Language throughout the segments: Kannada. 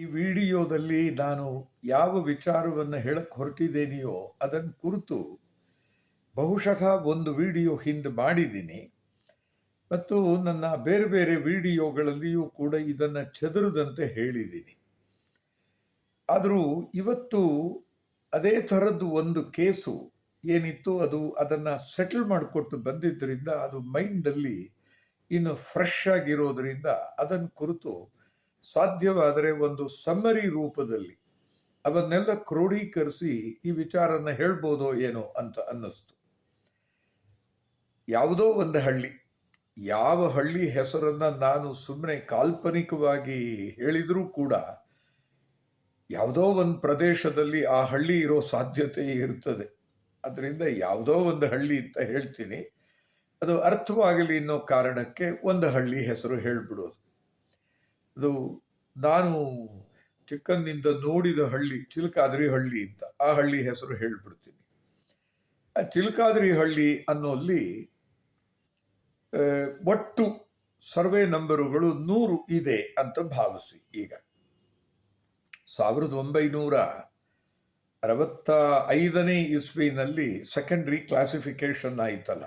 ಈ ವಿಡಿಯೋದಲ್ಲಿ ನಾನು ಯಾವ ವಿಚಾರವನ್ನು ಹೇಳಕ್ಕೆ ಹೊರಟಿದ್ದೇನೆಯೋ ಅದನ್ನು ಕುರಿತು ಬಹುಶಃ ಒಂದು ವಿಡಿಯೋ ಹಿಂದೆ ಮಾಡಿದ್ದೀನಿ. ಮತ್ತು ನನ್ನ ಬೇರೆ ಬೇರೆ ವಿಡಿಯೋಗಳಲ್ಲಿಯೂ ಕೂಡ ಇದನ್ನು ಚದುರದಂತೆ ಹೇಳಿದ್ದೀನಿ. ಆದರೂ ಇವತ್ತು ಅದೇ ಥರದ್ದು ಒಂದು ಕೇಸು ಏನಿತ್ತು ಅದು ಅದನ್ನು ಸೆಟಲ್ ಮಾಡಿಕೊಟ್ಟು ಬಂದಿದ್ದರಿಂದ ಅದು ಮೈಂಡಲ್ಲಿ ಇನ್ನು ಫ್ರೆಶ್ ಆಗಿರೋದ್ರಿಂದ ಅದನ್ನು ಕುರಿತು ಸಾಧ್ಯವಾದರೆ ಒಂದು ಸಮ್ಮರಿ ರೂಪದಲ್ಲಿ ಅವನ್ನೆಲ್ಲ ಕ್ರೋಢೀಕರಿಸಿ ಈ ವಿಚಾರನ ಹೇಳ್ಬೋದೋ ಏನೋ ಅಂತ ಅನ್ನಿಸ್ತು. ಯಾವುದೋ ಒಂದು ಹಳ್ಳಿ, ಯಾವ ಹಳ್ಳಿ ಹೆಸರನ್ನ ನಾನು ಸುಮ್ಮನೆ ಕಾಲ್ಪನಿಕವಾಗಿ ಹೇಳಿದರೂ ಕೂಡ ಯಾವುದೋ ಒಂದು ಪ್ರದೇಶದಲ್ಲಿ ಆ ಹಳ್ಳಿ ಇರೋ ಸಾಧ್ಯತೆ ಇರ್ತದೆ. ಅದರಿಂದ ಯಾವುದೋ ಒಂದು ಹಳ್ಳಿ ಅಂತ ಹೇಳ್ತೀನಿ. ಅದು ಅರ್ಥವಾಗಲಿ ಅನ್ನೋ ಕಾರಣಕ್ಕೆ ಒಂದು ಹಳ್ಳಿ ಹೆಸರು ಹೇಳ್ಬಿಡೋದು. ಅದು ನಾನು ಚಿಕ್ಕಂದಿಂದ ನೋಡಿದ ಹಳ್ಳಿ, ಚಿಲ್ಕಾದ್ರಿ ಹಳ್ಳಿ ಅಂತ. ಆ ಹಳ್ಳಿ ಹೆಸರು ಹೇಳ್ಬಿಡ್ತೀನಿ. ಆ ಚಿಲ್ಕಾದ್ರಿ ಹಳ್ಳಿ ಅನ್ನೋಲ್ಲಿ ಒಟ್ಟು ಸರ್ವೆ ನಂಬರುಗಳು ನೂರು ಇದೆ ಅಂತ ಭಾವಿಸಿ ಈಗ. ಸಾವಿರದ ಒಂಬೈನೂರ ಅರವತ್ತ ಐದನೇ ಇಸ್ವಿನಲ್ಲಿ ಸೆಕೆಂಡ್ರಿ ಕ್ಲಾಸಿಫಿಕೇಶನ್ ಆಯ್ತಲ್ಲ.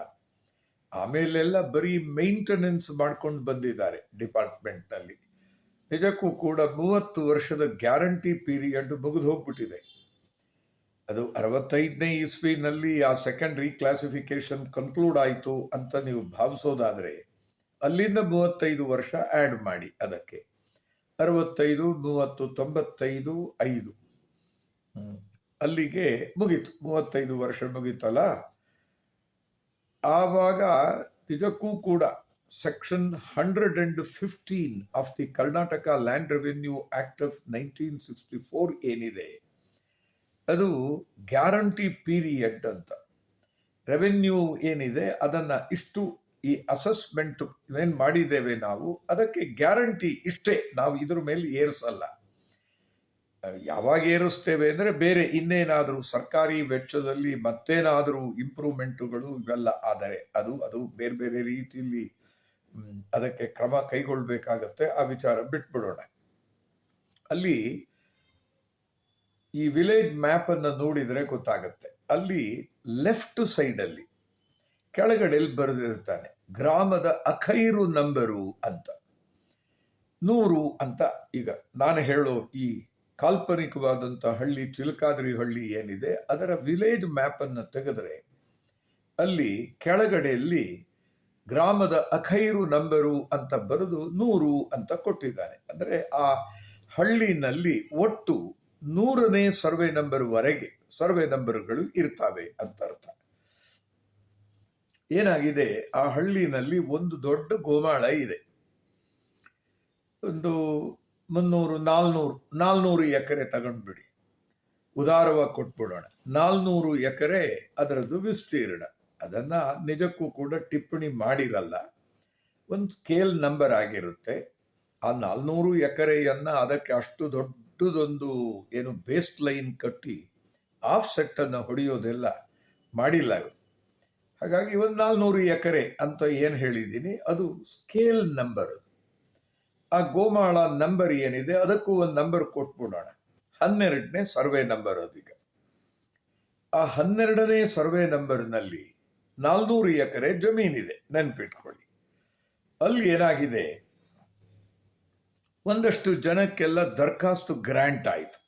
ಆಮೇಲೆಲ್ಲ ಬರೀ ಮೇಂಟೆನೆನ್ಸ್ ಮಾಡ್ಕೊಂಡು ಬಂದಿದ್ದಾರೆ ಡಿಪಾರ್ಟ್ಮೆಂಟ್ನಲ್ಲಿ ನಿಜಕ್ಕೂ ಕೂಡ ಮೂವತ್ತು ವರ್ಷದ ಗ್ಯಾರಂಟಿ ಪೀರಿಯಡ್ ಮುಗಿದು ಹೋಗ್ಬಿಟ್ಟಿದೆ. ಅದು ಅರವತ್ತೈದನೇ ಇಸ್ವಿನಲ್ಲಿ ಆ ಸೆಕೆಂಡ್ ರೀಕ್ಲಾಸಿಫಿಕೇಶನ್ ಕನ್ಕ್ಲೂಡ್ ಆಯಿತು ಅಂತ ನೀವು ಭಾವಿಸೋದಾದರೆ ಅಲ್ಲಿಂದ ಮೂವತ್ತೈದು ವರ್ಷ ಆ್ಯಡ್ ಮಾಡಿ ಅದಕ್ಕೆ. ಅರವತ್ತೈದು, ಮೂವತ್ತು, ತೊಂಬತ್ತೈದು, ಐದು. ಅಲ್ಲಿಗೆ ಮುಗೀತು. ಮೂವತ್ತೈದು ವರ್ಷ ಮುಗೀತಲ್ಲ? ಆವಾಗ ನಿಜಕ್ಕೂ ಕೂಡ and fifteen of the Karnataka land revenue act of nineteen sixty four ಏನಿದೆ? ಅದು ಗ್ಯಾರಂಟಿ ಪೀರಿಯಡ್ ಅಂತ. ರೆವೆನ್ಯೂ ಏನಿದೆ, ಅದನ್ನು ಇಷ್ಟು ಈ ಅಸೆಸ್ಮೆಂಟ್ ಏನು ಮಾಡಿದ್ದೇವೆ ನಾವು, ಅದಕ್ಕೆ ಗ್ಯಾರಂಟಿ ಇಷ್ಟೇ. ನಾವು ಇದ್ರ ಮೇಲೆ ಏರಿಸಲ್ಲ. ಯಾವಾಗ ಏರಿಸ್ತೇವೆ ಅಂದರೆ ಬೇರೆ ಇನ್ನೇನಾದರೂ ಸರ್ಕಾರಿ ವೆಚ್ಚದಲ್ಲಿ ಮತ್ತೇನಾದರೂ ಇಂಪ್ರೂವ್ಮೆಂಟುಗಳು ಇವೆಲ್ಲ ಆದರೆ ಅದು ಅದು ಬೇರೆ ಬೇರೆ ರೀತಿಯಲ್ಲಿ ಅದಕ್ಕೆ ಕ್ರಮ ಕೈಗೊಳ್ಳಬೇಕಾಗತ್ತೆ ಆ ವಿಚಾರ ಬಿಟ್ಬಿಡೋಣ. ಅಲ್ಲಿ ಈ ವಿಲೇಜ್ ಮ್ಯಾಪ್ ಅನ್ನು ನೋಡಿದರೆ ಗೊತ್ತಾಗುತ್ತೆ. ಅಲ್ಲಿ ಲೆಫ್ಟ್ ಸೈಡಲ್ಲಿ ಕೆಳಗಡೆಯಲ್ಲಿ ಬರೆದಿರ್ತಾನೆ, ಗ್ರಾಮದ ಅಖೈರು ನಂಬರು ಅಂತ. ನೂರು ಅಂತ ಈಗ ನಾನು ಹೇಳೋ ಈ ಕಾಲ್ಪನಿಕವಾದಂಥ ಹಳ್ಳಿ, ಚಿಲಕಾದ್ರಿ ಹಳ್ಳಿ ಏನಿದೆ, ಅದರ ವಿಲೇಜ್ ಮ್ಯಾಪ್ ಅನ್ನು ತೆಗೆದರೆ ಅಲ್ಲಿ ಕೆಳಗಡೆಯಲ್ಲಿ ಗ್ರಾಮದ ಅಖೈರು ನಂಬರು ಅಂತ ಬರೆದು ನೂರು ಅಂತ ಕೊಟ್ಟಿದ್ದಾನೆ. ಅಂದರೆ ಆ ಹಳ್ಳಿನಲ್ಲಿ ಒಟ್ಟು ನೂರನೇ ಸರ್ವೆ ನಂಬರ್ ವರೆಗೆ ಸರ್ವೆ ನಂಬರ್ಗಳು ಇರ್ತವೆ ಅಂತ ಅರ್ಥ. ಏನಾಗಿದೆ? ಆ ಹಳ್ಳಿನಲ್ಲಿ ಒಂದು ದೊಡ್ಡ ಗೋಮಾಳ ಇದೆ. ಒಂದು ಮುನ್ನೂರು, ನಾಲ್ನೂರು ನಾಲ್ನೂರು ಎಕರೆ ತಗೊಂಡ್ಬಿಡಿ. ಉದಾರವಾಗಿ ಕೊಟ್ಬಿಡೋಣ. ನಾಲ್ನೂರು ಎಕರೆ ಅದರದ್ದು ವಿಸ್ತೀರ್ಣ. ಅದನ್ನ ನಿಜಕ್ಕೂ ಕೂಡ ಟಿಪ್ಪಣಿ ಮಾಡಿರಲ್ಲ. ಒಂದು ಸ್ಕೇಲ್ ನಂಬರ್ ಆಗಿರುತ್ತೆ. ಆ ನಾಲ್ನೂರು ಎಕರೆಯನ್ನ ಅದಕ್ಕೆ ಅಷ್ಟು ದೊಡ್ಡದೊಂದು ಏನು ಬೇಸ್ ಲೈನ್ ಕಟ್ಟಿ ಆಫ್ ಸೆಟ್ಟನ್ನು ಹೊಡೆಯೋದೆಲ್ಲ ಮಾಡಿಲ್ಲ ಹಾಗಾಗಿ ಒಂದು ನಾಲ್ನೂರು ಎಕರೆ ಅಂತ ಏನು ಹೇಳಿದ್ದೀನಿ ಅದು ಸ್ಕೇಲ್ ನಂಬರ್ ಆ ಗೋಮಾಳ ನಂಬರ್ ಏನಿದೆ, ಅದಕ್ಕೂ ಒಂದು ನಂಬರ್ ಕೊಟ್ಬಿಡೋಣ. ಹನ್ನೆರಡನೇ ಸರ್ವೆ ನಂಬರ್ ಅದೀಗ. ಆ ಹನ್ನೆರಡನೇ ಸರ್ವೆ ನಂಬರ್ನಲ್ಲಿ ನಾಲ್ನೂರು ಎಕರೆ ಜಮೀನಿದೆ, ನೆನ್ಪಿಟ್ಕೊಳ್ಳಿ. ಅಲ್ಲಿ ಏನಾಗಿದೆ? ಒಂದಷ್ಟು ಜನಕ್ಕೆಲ್ಲ ದರ್ಖಾಸ್ತು ಗ್ರ್ಯಾಂಟ್ ಆಯಿತು.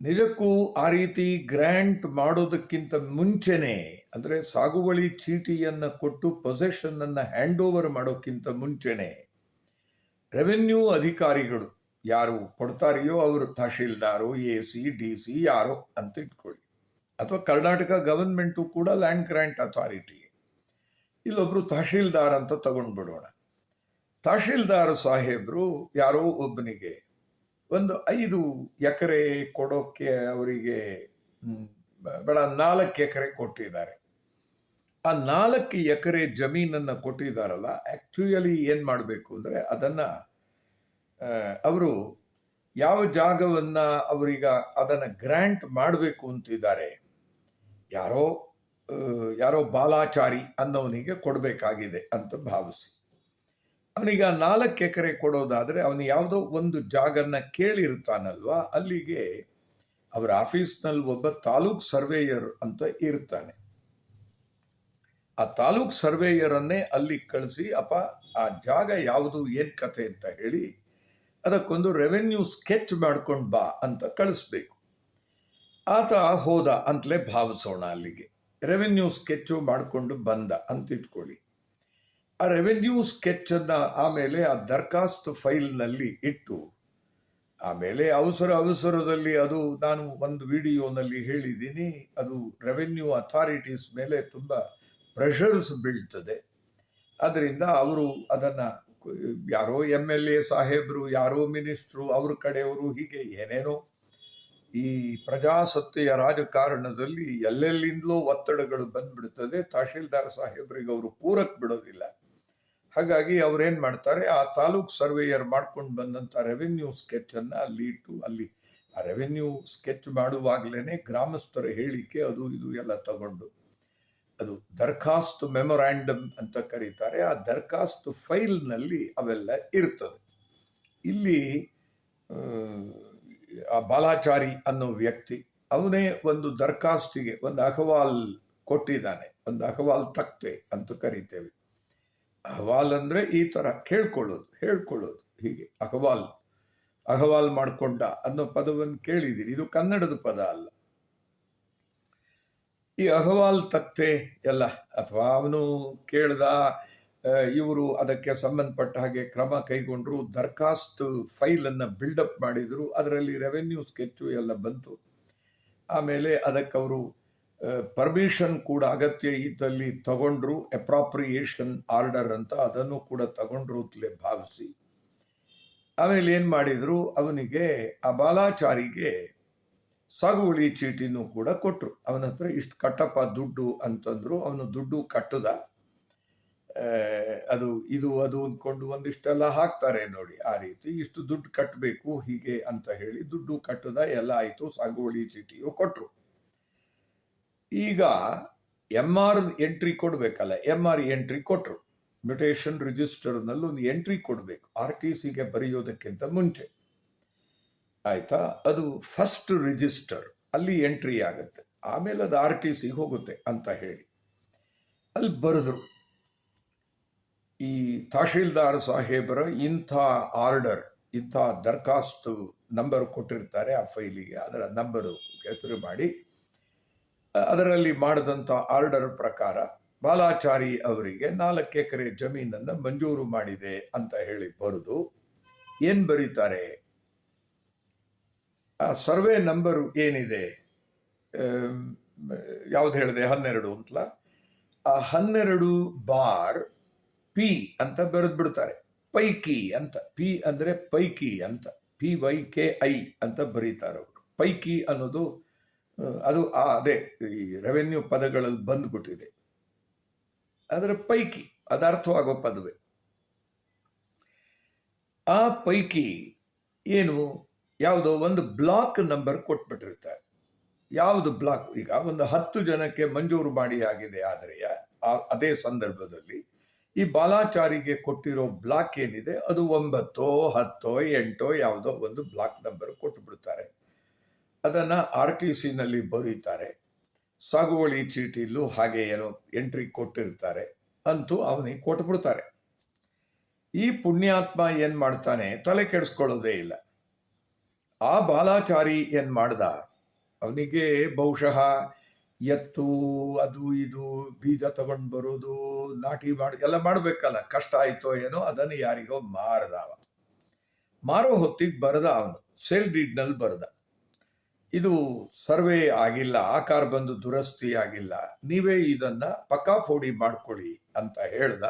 ನಿಜಕ್ಕೂ ಆ ರೀತಿ ಗ್ರ್ಯಾಂಟ್ ಮಾಡೋದಕ್ಕಿಂತ ಮುಂಚೆನೆ, ಅಂದರೆ ಸಾಗುವಳಿ ಚೀಟಿಯನ್ನು ಕೊಟ್ಟು ಪೊಸೆಷನನ್ನು ಹ್ಯಾಂಡ್ ಓವರ್ ಮಾಡೋಕ್ಕಿಂತ ಮುಂಚೆನೆ, ರೆವೆನ್ಯೂ ಅಧಿಕಾರಿಗಳು ಯಾರು ಕೊಡ್ತಾರೆಯೋ ಅವರು tahsildar, A C, D C, ಯಾರೋ ಅಂತ ಇಟ್ಕೊಳ್ಳಿ ಅಥವಾ ಕರ್ನಾಟಕ ಗವರ್ಮೆಂಟು ಕೂಡ ಲ್ಯಾಂಡ್ ಗ್ರ್ಯಾಂಟ್ ಅಥಾರಿಟಿ. ಇಲ್ಲೊಬ್ರು ತಹಶೀಲ್ದಾರ್ ಅಂತ ತಗೊಂಡ್ಬಿಡೋಣ ತಹಶೀಲ್ದಾರ್ ಸಾಹೇಬರು ಯಾರೋ ಒಬ್ಬನಿಗೆ ಒಂದು ಐದು ಎಕರೆ ಕೊಡೋಕ್ಕೆ ಅವರಿಗೆ ಬೇಡ, ನಾಲ್ಕು ಎಕರೆ ಕೊಟ್ಟಿದ್ದಾರೆ. ಆ ನಾಲ್ಕು ಎಕರೆ ಜಮೀನನ್ನು ಕೊಟ್ಟಿದ್ದಾರಲ್ಲ ಆ್ಯಕ್ಚುಯಲಿ ಏನು ಮಾಡಬೇಕು ಅಂದರೆ ಅದನ್ನು ಅವರು ಯಾವ ಜಾಗವನ್ನು ಅವರೀಗ ಅದನ್ನು ಗ್ರ್ಯಾಂಟ್ ಮಾಡಬೇಕು ಅಂತಿದ್ದಾರೆ. ಯಾರೋ ಯಾರೋ ಬಾಲಾಚಾರಿ ಅನ್ನೋನಿಗೆ ಕೊಡಬೇಕಾಗಿದೆ ಅಂತ ಭಾವಿಸಿ. ಅವನಿಗೆ ಆ ನಾಲ್ಕು ಎಕರೆ ಕೊಡೋದಾದರೆ ಅವನು ಯಾವುದೋ ಒಂದು ಜಾಗನ್ನ ಕೇಳಿರ್ತಾನಲ್ವಾ, ಅಲ್ಲಿಗೆ ಅವರ ಆಫೀಸ್ನಲ್ಲಿ ಒಬ್ಬ ತಾಲೂಕ್ ಸರ್ವೇಯರ್ ಅಂತ ಇರ್ತಾನೆ. ಆ ತಾಲೂಕ್ ಸರ್ವೇಯರನ್ನೇ ಅಲ್ಲಿ ಕಳಿಸಿ, ಅಪ್ಪ, ಆ ಜಾಗ ಯಾವುದು, ಏನ್ ಕತೆ ಅಂತ ಹೇಳಿ, ಅದಕ್ಕೊಂದು ರೆವೆನ್ಯೂ ಸ್ಕೆಚ್ ಮಾಡ್ಕೊಂಡು ಬಾ ಅಂತ ಕಳಿಸ್ಬೇಕು. ಆತ ಹೋದ ಅಂತಲೇ ಭಾವಿಸೋಣ ಅಲ್ಲಿಗೆ. ರೆವೆನ್ಯೂ ಸ್ಕೆಚ್ಚು ಮಾಡಿಕೊಂಡು ಬಂದ ಅಂತ ಇಟ್ಕೊಳ್ಳಿ ಆ ರೆವೆನ್ಯೂ ಸ್ಕೆಚ್ಚನ್ನು ಆಮೇಲೆ ಆ ದರ್ಖಾಸ್ತು ಫೈಲ್ನಲ್ಲಿ ಇಟ್ಟು, ಆಮೇಲೆ ಅವಸರ ಅವಸರದಲ್ಲಿ ಅದು ನಾನು ಒಂದು ವಿಡಿಯೋನಲ್ಲಿ ಹೇಳಿದ್ದೀನಿ, ಅದು ರೆವೆನ್ಯೂ ಅಥಾರಿಟೀಸ್ ಮೇಲೆ ತುಂಬ ಪ್ರೆಷರ್ಸ್ ಬೀಳ್ತದೆ. ಅದರಿಂದ ಅವರು ಅದನ್ನು, ಯಾರೋ ಎಂ ಎಲ್ ಎ ಸಾಹೇಬರು, ಯಾರೋ ಮಿನಿಸ್ಟ್ರು ಅವ್ರ ಕಡೆಯವರು ಹೀಗೆ ಏನೇನೋ ಈ ಪ್ರಜಾಸತ್ತೆಯ ರಾಜಕಾರಣದಲ್ಲಿ ಎಲ್ಲೆಲ್ಲಿಂದಲೂ ಒತ್ತಡಗಳು ಬಂದ್ಬಿಡ್ತದೆ. ತಹಶೀಲ್ದಾರ್ ಸಾಹೇಬರಿಗೆ ಅವರು ಕೂರಕ್ ಬಿಡೋದಿಲ್ಲ. ಹಾಗಾಗಿ ಅವ್ರೇನ್ ಮಾಡ್ತಾರೆ, ಆ ತಾಲೂಕ್ ಸರ್ವೇಯರ್ ಮಾಡ್ಕೊಂಡು ಬಂದಂತ ರೆವೆನ್ಯೂ ಸ್ಕೆಚ್ ಅನ್ನ ಅಲ್ಲಿ ಇಟ್ಟು ಅಲ್ಲಿ ಆ ರೆವೆನ್ಯೂ ಸ್ಕೆಚ್ ಮಾಡುವಾಗಲೇ ಗ್ರಾಮಸ್ಥರ ಹೇಳಿಕೆ ಅದು ಇದು ಎಲ್ಲ ತಗೊಂಡು. ಅದು ದರ್ಖಾಸ್ತು ಮೆಮೊರಾಂಡಮ್ ಅಂತ ಕರೀತಾರೆ. ಆ ದರ್ಖಾಸ್ತು ಫೈಲ್ನಲ್ಲಿ ಅವೆಲ್ಲ ಇರ್ತದೆ. ಇಲ್ಲಿ ಆ, ಬಾಲಾಚಾರಿ ಅನ್ನೋ ವ್ಯಕ್ತಿ ಅವನೇ ಒಂದು ದರ್ಖಾಸ್ತಿಗೆ ಒಂದು ಅಹವಾಲ್ ಕೊಟ್ಟಿದ್ದಾನೆ ಒಂದು ಅಹವಾಲ್ ತಕ್ತೆ ಅಂತ ಕರಿತೇವೆ. ಅಹವಾಲ್ ಅಂದ್ರೆ ಈ ತರ ಕೇಳ್ಕೊಳ್ಳೋದು ಹೇಳ್ಕೊಳ್ಳೋದು ಹೀಗೆ ಅಹವಾಲ್ ಅಹವಾಲ್ ಮಾಡ್ಕೊಂಡ ಅನ್ನೋ ಪದವನ್ನು ಕೇಳಿದಿರಿ ಇದು ಕನ್ನಡದ ಪದ ಅಲ್ಲ. ಈ ಅಹವಾಲ್ ತಕ್ತೆ ಎಲ್ಲ ಅಥವಾ ಅವನು ಕೇಳ್ದ ಇವರು ಅದಕ್ಕೆ ಸಂಬಂಧಪಟ್ಟ ಹಾಗೆ ಕ್ರಮ ಕೈಗೊಂಡರು, ದರ್ಖಾಸ್ತು ಫೈಲನ್ನು ಬಿಲ್ಡಪ್ ಮಾಡಿದ್ರು, ಅದರಲ್ಲಿ ರೆವೆನ್ಯೂ ಸ್ಕೆಚ್ಚು ಎಲ್ಲ ಬಂತು. ಆಮೇಲೆ ಅದಕ್ಕೆ ಅವರು ಪರ್ಮಿಷನ್ ಕೂಡ ಅಗತ್ಯ ಇದ್ದಲ್ಲಿ ತಗೊಂಡ್ರು ಅಪ್ರಾಪ್ರಿಯೇಷನ್ ಆರ್ಡರ್ ಅಂತ ಅದನ್ನು ಕೂಡ ತಗೊಂಡ್ರು ಅಂತಲೇ ಭಾವಿಸಿ. ಆಮೇಲೆ ಏನು ಮಾಡಿದ್ರು, ಅವನಿಗೆ, ಆ ಬಾಲಾಚಾರಿಗೆ ಸಾಗುವಳಿ ಚೀಟಿನೂ ಕೂಡ ಕೊಟ್ಟರು ಅವನ ಹತ್ರ ಇಷ್ಟು ಕಟ್ಟಪ್ಪ ದುಡ್ಡು ಅಂತಂದ್ರು, ಅವನು ದುಡ್ಡು ಕಟ್ಟದ. ಅದು, ಇದು, ಅದು ಅಂದ್ಕೊಂಡು ಒಂದಿಷ್ಟೆಲ್ಲ ಹಾಕ್ತಾರೆ ನೋಡಿ, ಆ ರೀತಿ. ಇಷ್ಟು ದುಡ್ಡು ಕಟ್ಟಬೇಕು ಹೀಗೆ ಅಂತ ಹೇಳಿ ದುಡ್ಡು ಕಟ್ಟದ, ಎಲ್ಲ ಆಯಿತು, ಸಾಗುವಳಿ ಚೀಟಿಯು ಕೊಟ್ಟರು ಈಗ ಎಂ ಆರ್ ಎಂಟ್ರಿ ಕೊಡಬೇಕಲ್ಲ ಎಂ ಆರ್ ಎಂಟ್ರಿ ಕೊಟ್ಟರು ಮ್ಯುಟೇಷನ್ ರಿಜಿಸ್ಟರ್ನಲ್ಲಿ ಒಂದು ಎಂಟ್ರಿ ಕೊಡಬೇಕು ಆರ್ ಟಿ ಸಿಗೆ ಬರೆಯೋದಕ್ಕಿಂತ ಮುಂಚೆ. ಆಯ್ತಾ? ಅದು ಫಸ್ಟ್ ರಿಜಿಸ್ಟರ್ ಅಲ್ಲಿ ಎಂಟ್ರಿ ಆಗುತ್ತೆ. ಆಮೇಲೆ ಅದು ಆರ್ ಟಿ ಸಿಗೆ ಹೋಗುತ್ತೆ ಅಂತ ಹೇಳಿ. ಅಲ್ಲಿ ಬರೆದ್ರು. ಈ ತಹಶೀಲ್ದಾರ್ ಸಾಹೇಬರ ಇಂಥ ಆರ್ಡರ್, ಇಂಥ ದರ್ಖಾಸ್ತು ನಂಬರ್ ಕೊಟ್ಟಿರ್ತಾರೆ ಆ ಫೈಲಿಗೆ, ಅದರ ನಂಬರು ಹೆಸರು ಮಾಡಿ, ಅದರಲ್ಲಿ ಮಾಡಿದಂಥ ಆರ್ಡರ್ ಪ್ರಕಾರ ಬಾಲಾಚಾರಿ ಅವರಿಗೆ ನಾಲ್ಕು ಎಕರೆ ಜಮೀನನ್ನು ಮಂಜೂರು ಮಾಡಿದೆ ಅಂತ ಹೇಳಿ ಬರೆದು ಏನು ಬರೀತಾರೆ? ಆ ಸರ್ವೆ ನಂಬರು ಏನಿದೆ? ಯಾವ್ದು ಹೇಳಿದೆ? ಹನ್ನೆರಡು ಅಂತಲ? ಆ ಹನ್ನೆರಡು ಬಾರ್ ಪಿ ಅಂತ ಬರೆದು ಬಿಡ್ತಾರೆ ಪೈಕಿ ಅಂತ. ಪಿ ಅಂದ್ರೆ ಪೈಕಿ ಅಂತ. ಪಿ ವೈ ಕೆ ಐ ಅಂತ ಬರೀತಾರೆ ಅವರು. ಪೈಕಿ ಅನ್ನೋದು ಅದು ಆ, ಅದೇ, ಈ ರೆವೆನ್ಯೂ ಪದಗಳಲ್ಲಿ ಬಂದ್ಬಿಟ್ಟಿದೆ. ಅದರ ಪೈಕಿ ಅದರ್ಥವಾಗೋ ಪದವೇ. ಆ ಪೈಕಿ ಏನು, ಯಾವುದೋ ಒಂದು ಬ್ಲಾಕ್ ನಂಬರ್ ಕೊಟ್ಬಿಟ್ಟಿರ್ತಾರೆ. ಯಾವುದು ಬ್ಲಾಕ್? ಈಗ ಒಂದು ಹತ್ತು ಜನಕ್ಕೆ ಮಂಜೂರು ಮಾಡಿ ಆಗಿದೆ ಆದರೆ, ಆ- ಅದೇ ಸಂದರ್ಭದಲ್ಲಿ ಈ ಬಾಲಾಚಾರಿಗೆ ಕೊಟ್ಟಿರೋ ಬ್ಲಾಕ್ ಏನಿದೆ? ಅದು ಒಂಬತ್ತೋ, ಹತ್ತೋ, ಎಂಟೋ, ಯಾವುದೋ ಒಂದು ಬ್ಲಾಕ್ ನಂಬರ್ ಕೊಟ್ಟುಬಿಡ್ತಾರೆ ಅದನ್ನು ಆರ್ ಟಿ ಸಿನಲ್ಲಿ ಬರೀತಾರೆ. ಸಾಗುವಳಿ ಚೀಟಿಲೂ ಹಾಗೆ ಏನೋ ಎಂಟ್ರಿ ಕೊಟ್ಟಿರ್ತಾರೆ ಅಂತೂ ಅವನಿಗೆ ಕೊಟ್ಬಿಡ್ತಾರೆ. ಈ ಪುಣ್ಯಾತ್ಮ ಏನು ಮಾಡ್ತಾನೆ? ತಲೆ ಕೆಡಿಸ್ಕೊಳ್ಳೋದೇ ಇಲ್ಲ. ಆ ಬಾಲಾಚಾರಿ ಏನು ಮಾಡ್ದ? ಅವನಿಗೆ ಬಹುಶಃ ಎತ್ತು, ಅದು ಇದು, ಬೀಜ ತಗೊಂಡು ಬರೋದು, ನಾಟಿ ಮಾಡಿ, ಎಲ್ಲ ಮಾಡಬೇಕಲ್ಲ. ಕಷ್ಟ ಆಯ್ತೋ ಏನೋ, ಅದನ್ನು ಯಾರಿಗೋ ಮಾರ್ದ ಅವ. ಮಾರೋ ಹೊತ್ತಿಗೆ ಬರದ ಅವನು. ಸೇಲ್ ಡೀಡ್ನಲ್ಲಿ ಬರೆದ. ಇದು ಸರ್ವೆ ಆಗಿಲ್ಲ, ಆಕಾರ ಬಂದು ದುರಸ್ತಿ ಆಗಿಲ್ಲ. ನೀವೇ ಇದನ್ನ ಪಕ್ಕಾಫೋಡಿ ಮಾಡ್ಕೊಳ್ಳಿ ಅಂತ ಹೇಳ್ದ.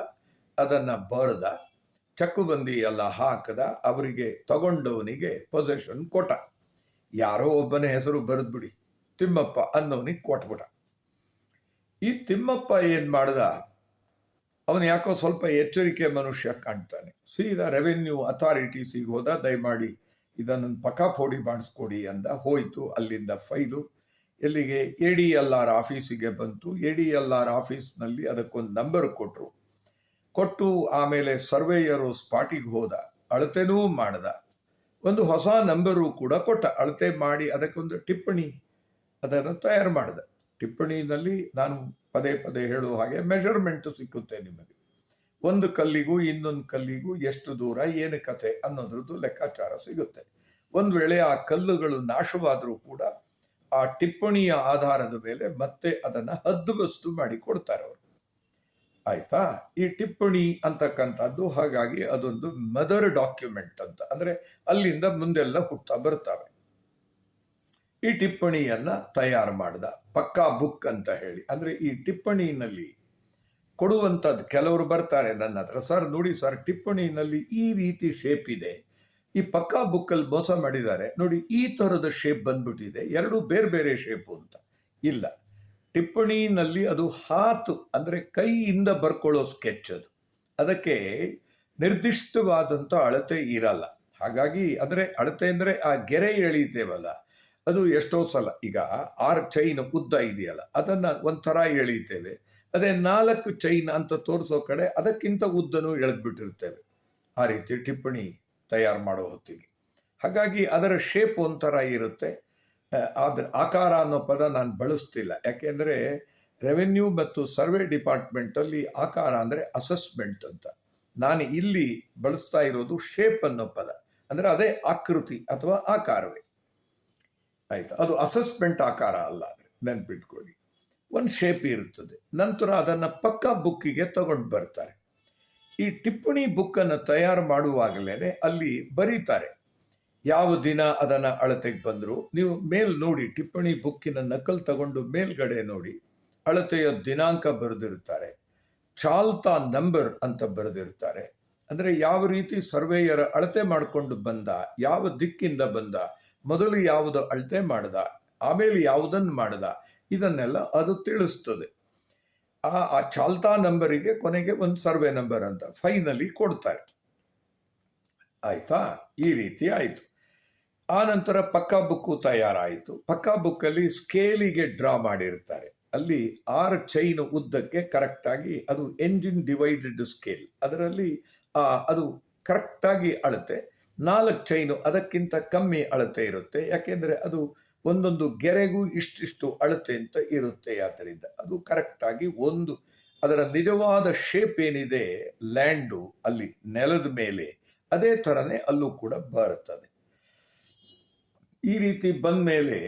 ಅದನ್ನ ಬರೆದ. ಚಕ್ಕುಬಂದಿ ಎಲ್ಲ ಹಾಕದ. ಅವರಿಗೆ ತಗೊಂಡವನಿಗೆ ಪೊಸೆಷನ್ ಕೊಟ್ಟ. ಯಾರೋ ಒಬ್ಬನೇ ಹೆಸರು ಬರೆದ್ಬಿಡಿ ತಿಮ್ಮಪ್ಪ ಅನ್ನೋನಿಗೆ ಕೊಟ್ಬಿಟ್ಟ ಈ ತಿಮ್ಮಪ್ಪ ಏನು ಮಾಡ್ದ? ಅವನು ಯಾಕೋ ಸ್ವಲ್ಪ ಎಚ್ಚರಿಕೆ ಮನುಷ್ಯ ಕಾಣ್ತಾನೆ. ಸೀದಾ ರೆವೆನ್ಯೂ ಅಥಾರಿಟೀಸಿಗೆ ಹೋದ, ದಯಮಾಡಿ ಇದನ್ನು ಪಕಾಫೋಡಿ ಮಾಡಿಸ್ಕೊಡಿ ಅಂದ. ಹೋಯಿತು ಅಲ್ಲಿಂದ ಫೈಲು. ಎಲ್ಲಿಗೆ? ಎ ಡಿ ಎಲ್ ಆರ್ ಆಫೀಸಿಗೆ ಬಂತು. ಎ ಡಿ ಎಲ್ ಆರ್ ಆಫೀಸ್ನಲ್ಲಿ ಅದಕ್ಕೊಂದು ನಂಬರ್ ಕೊಟ್ಟರು ಕೊಟ್ಟು ಆಮೇಲೆ ಸರ್ವೇಯರು ಸ್ಪಾಟಿಗೆ ಹೋದ. ಅಳತೆನೂ ಮಾಡ್ದ. ಒಂದು ಹೊಸ ನಂಬರು ಕೂಡ ಕೊಟ್ಟ. ಅಳತೆ ಮಾಡಿ ಅದಕ್ಕೊಂದು ಟಿಪ್ಪಣಿ. ಅದನ್ನು ತಯಾರು ಮಾಡಿದೆ. ಟಿಪ್ಪಣಿಯಲ್ಲಿ ನಾನು ಪದೇ ಪದೇ ಹೇಳುವ ಹಾಗೆ ಮೆಷರ್ಮೆಂಟ್ ಸಿಕ್ಕುತ್ತೆ ನಿಮಗೆ. ಒಂದು ಕಲ್ಲಿಗೂ ಇನ್ನೊಂದು ಕಲ್ಲಿಗೂ ಎಷ್ಟು ದೂರ, ಏನು ಕಥೆ ಅನ್ನೋದ್ರದ್ದು ಲೆಕ್ಕಾಚಾರ ಸಿಗುತ್ತೆ. ಒಂದು ವೇಳೆ ಆ ಕಲ್ಲುಗಳು ನಾಶವಾದರೂ ಕೂಡ ಆ ಟಿಪ್ಪಣಿಯ ಆಧಾರದ ಮೇಲೆ ಮತ್ತೆ ಅದನ್ನು ಹದ್ದುಬಸ್ತು ಮಾಡಿ ಕೊಡ್ತಾರೆ ಅವರು. ಆಯ್ತಾ? ಈ ಟಿಪ್ಪಣಿ ಅಂತಕ್ಕಂಥದ್ದು ಹಾಗಾಗಿ ಅದೊಂದು ಮದರ್ ಡಾಕ್ಯುಮೆಂಟ್ ಅಂತ. ಅಂದ್ರೆ ಅಲ್ಲಿಂದ ಮುಂದೆಲ್ಲ ಹುಟ್ತಾ ಬರ್ತವೆ. ಈ ಟಿಪ್ಪಣಿಯನ್ನು ತಯಾರು ಮಾಡಿದ. ಪಕ್ಕಾ ಬುಕ್ ಅಂತ ಹೇಳಿ. ಅಂದ್ರೆ ಈ ಟಿಪ್ಪಣಿನಲ್ಲಿ ಕೊಡುವಂಥದ್ದು ಕೆಲವರು ಬರ್ತಾರೆ ನನ್ನ ಹತ್ರ, ಸರ್, ನೋಡಿ ಸರ್, ಟಿಪ್ಪಣಿನಲ್ಲಿ ಈ ರೀತಿ ಶೇಪ್ ಇದೆ. ಈ ಪಕ್ಕಾ ಬುಕ್ಕಲ್ಲಿ ಮೋಸ ಮಾಡಿದ್ದಾರೆ. ನೋಡಿ, ಈ ಥರದ ಶೇಪ್ ಬಂದ್ಬಿಟ್ಟಿದೆ. ಎರಡು ಬೇರೆ ಬೇರೆ ಶೇಪು ಅಂತ. ಇಲ್ಲ. ಟಿಪ್ಪಣಿನಲ್ಲಿ ಅದು ಹಾತು, ಅಂದರೆ ಕೈಯಿಂದ ಬರ್ಕೊಳ್ಳೋ ಸ್ಕೆಚ್ ಅದು. ಅದಕ್ಕೆ ನಿರ್ದಿಷ್ಟವಾದಂಥ ಅಳತೆ ಇರಲ್ಲ. ಹಾಗಾಗಿ, ಅಂದರೆ ಅಳತೆ ಅಂದರೆ ಆ ಗೆರೆ ಎಳೀತೇವಲ್ಲ ಅದು ಎಷ್ಟೋ ಸಲ. ಈಗ ಆರು ಚೈನ್ ಉದ್ದ ಇದೆಯಲ್ಲ, ಅದನ್ನು ಒಂಥರ ಎಳೀತೇವೆ ಅದೇ ನಾಲ್ಕು ಚೈನ್ ಅಂತ ತೋರಿಸೋ ಕಡೆ ಅದಕ್ಕಿಂತ ಉದ್ದನೂ ಎಳೆದ್ಬಿಟ್ಟಿರ್ತೇವೆ. ಆ ರೀತಿ ಟಿಪ್ಪಣಿ ತಯಾರು ಮಾಡೋ ಹೊತ್ತಿಗೆ. ಹಾಗಾಗಿ ಅದರ ಶೇಪ್ ಒಂಥರ ಇರುತ್ತೆ. ಆದ್ರೆ ಆಕಾರ ಅನ್ನೋ ಪದ ನಾನು ಬಳಸ್ತಿಲ್ಲ. ಯಾಕೆಂದರೆ ರೆವೆನ್ಯೂ ಮತ್ತು ಸರ್ವೆ ಡಿಪಾರ್ಟ್ಮೆಂಟಲ್ಲಿ ಆಕಾರ ಅಂದರೆ ಅಸೆಸ್ಮೆಂಟ್ ಅಂತ. ನಾನು ಇಲ್ಲಿ ಬಳಸ್ತಾ ಇರೋದು ಶೇಪ್ ಅನ್ನೋ ಪದ. ಅಂದರೆ ಅದೇ ಆಕೃತಿ ಅಥವಾ ಆಕಾರವೇ. ಆಯ್ತು. ಅದು ಅಸೆಸ್ಮೆಂಟ್ ಆಕಾರ ಅಲ್ಲ ನೆನ್ಪಿಟ್ಕೊಳ್ಳಿ. ಒಂದು ಶೇಪ್ ಇರುತ್ತದೆ. ನಂತರ ಅದನ್ನು ಪಕ್ಕಾ ಬುಕ್ಕಿಗೆ ತಗೊಂಡು ಬರ್ತಾರೆ. ಈ ಟಿಪ್ಪಣಿ ಬುಕ್ಕನ್ನು ತಯಾರು ಮಾಡುವಾಗಲೇ ಅಲ್ಲಿ ಬರೀತಾರೆ. ಯಾವ ದಿನ ಅದನ್ನು ಅಳತೆಗೆ ಬಂದರು? ನೀವು ಮೇಲ್ ನೋಡಿ, ಟಿಪ್ಪಣಿ ಬುಕ್ಕಿನ ನಕಲ್ ತಗೊಂಡು ಮೇಲ್ಗಡೆ ನೋಡಿ. ಅಳತೆಯ ದಿನಾಂಕ ಬರೆದಿರ್ತಾರೆ. ಚಾಲ್ತಾ ನಂಬರ್ ಅಂತ ಬರೆದಿರ್ತಾರೆ. ಅಂದರೆ ಯಾವ ರೀತಿ ಸರ್ವೇಯರ್ ಅಳತೆ ಮಾಡಿಕೊಂಡು ಬಂದ, ಯಾವ ದಿಕ್ಕಿಂದ ಬಂದ ಮೊದಲು ಯಾವುದು ಅಳತೆ ಮಾಡ್ದ? ಆಮೇಲೆ ಯಾವುದನ್ನು ಮಾಡ್ದ? ಇದನ್ನೆಲ್ಲ ಅದು ತಿಳಿಸ್ತದೆ. ಆ ಆ ಚಾಲ್ತಾ ನಂಬರಿಗೆ ಕೊನೆಗೆ ಒಂದು ಸರ್ವೆ ನಂಬರ್ ಅಂತ ಫೈನಲಿ ಕೊಡ್ತಾರೆ. ಆಯ್ತಾ? ಈ ರೀತಿ ಆಯಿತು. ಆ ನಂತರ ಪಕ್ಕಾ ಬುಕ್ಕು ತಯಾರಾಯಿತು. ಪಕ್ಕಾ ಬುಕ್ಕಲ್ಲಿ ಸ್ಕೇಲಿಗೆ ಡ್ರಾ ಮಾಡಿರ್ತಾರೆ. ಅಲ್ಲಿ ಆರು ಚೈನ್ ಉದ್ದಕ್ಕೆ ಕರೆಕ್ಟಾಗಿ ಅದು ಎಂಜಿನ್ ಡಿವೈಡೆಡ್ ಸ್ಕೇಲ್. ಅದರಲ್ಲಿ ಅದು ಕರೆಕ್ಟಾಗಿ ಅಳತೆ ನಾಲ್ಕು ಚೈನು ಅದಕ್ಕಿಂತ ಕಮ್ಮಿ ಅಳತೆ ಇರುತ್ತೆ. ಯಾಕೆಂದರೆ ಅದು ಒಂದೊಂದು ಗೆರೆಗೂ ಇಷ್ಟಿಷ್ಟು ಅಳತೆ ಅಂತ ಇರುತ್ತೆ. ಆದ್ದರಿಂದ ಅದು ಕರೆಕ್ಟಾಗಿ ಒಂದು ಅದರ ನಿಜವಾದ ಶೇಪ್ ಏನಿದೆ ಲ್ಯಾಂಡು ಅಲ್ಲಿ ನೆಲದ ಮೇಲೆ ಅದೇ ಥರನೇ ಅಲ್ಲೂ ಕೂಡ ಬರುತ್ತದೆ. ಈ ರೀತಿ ಬಂದ ಮೇಲೆ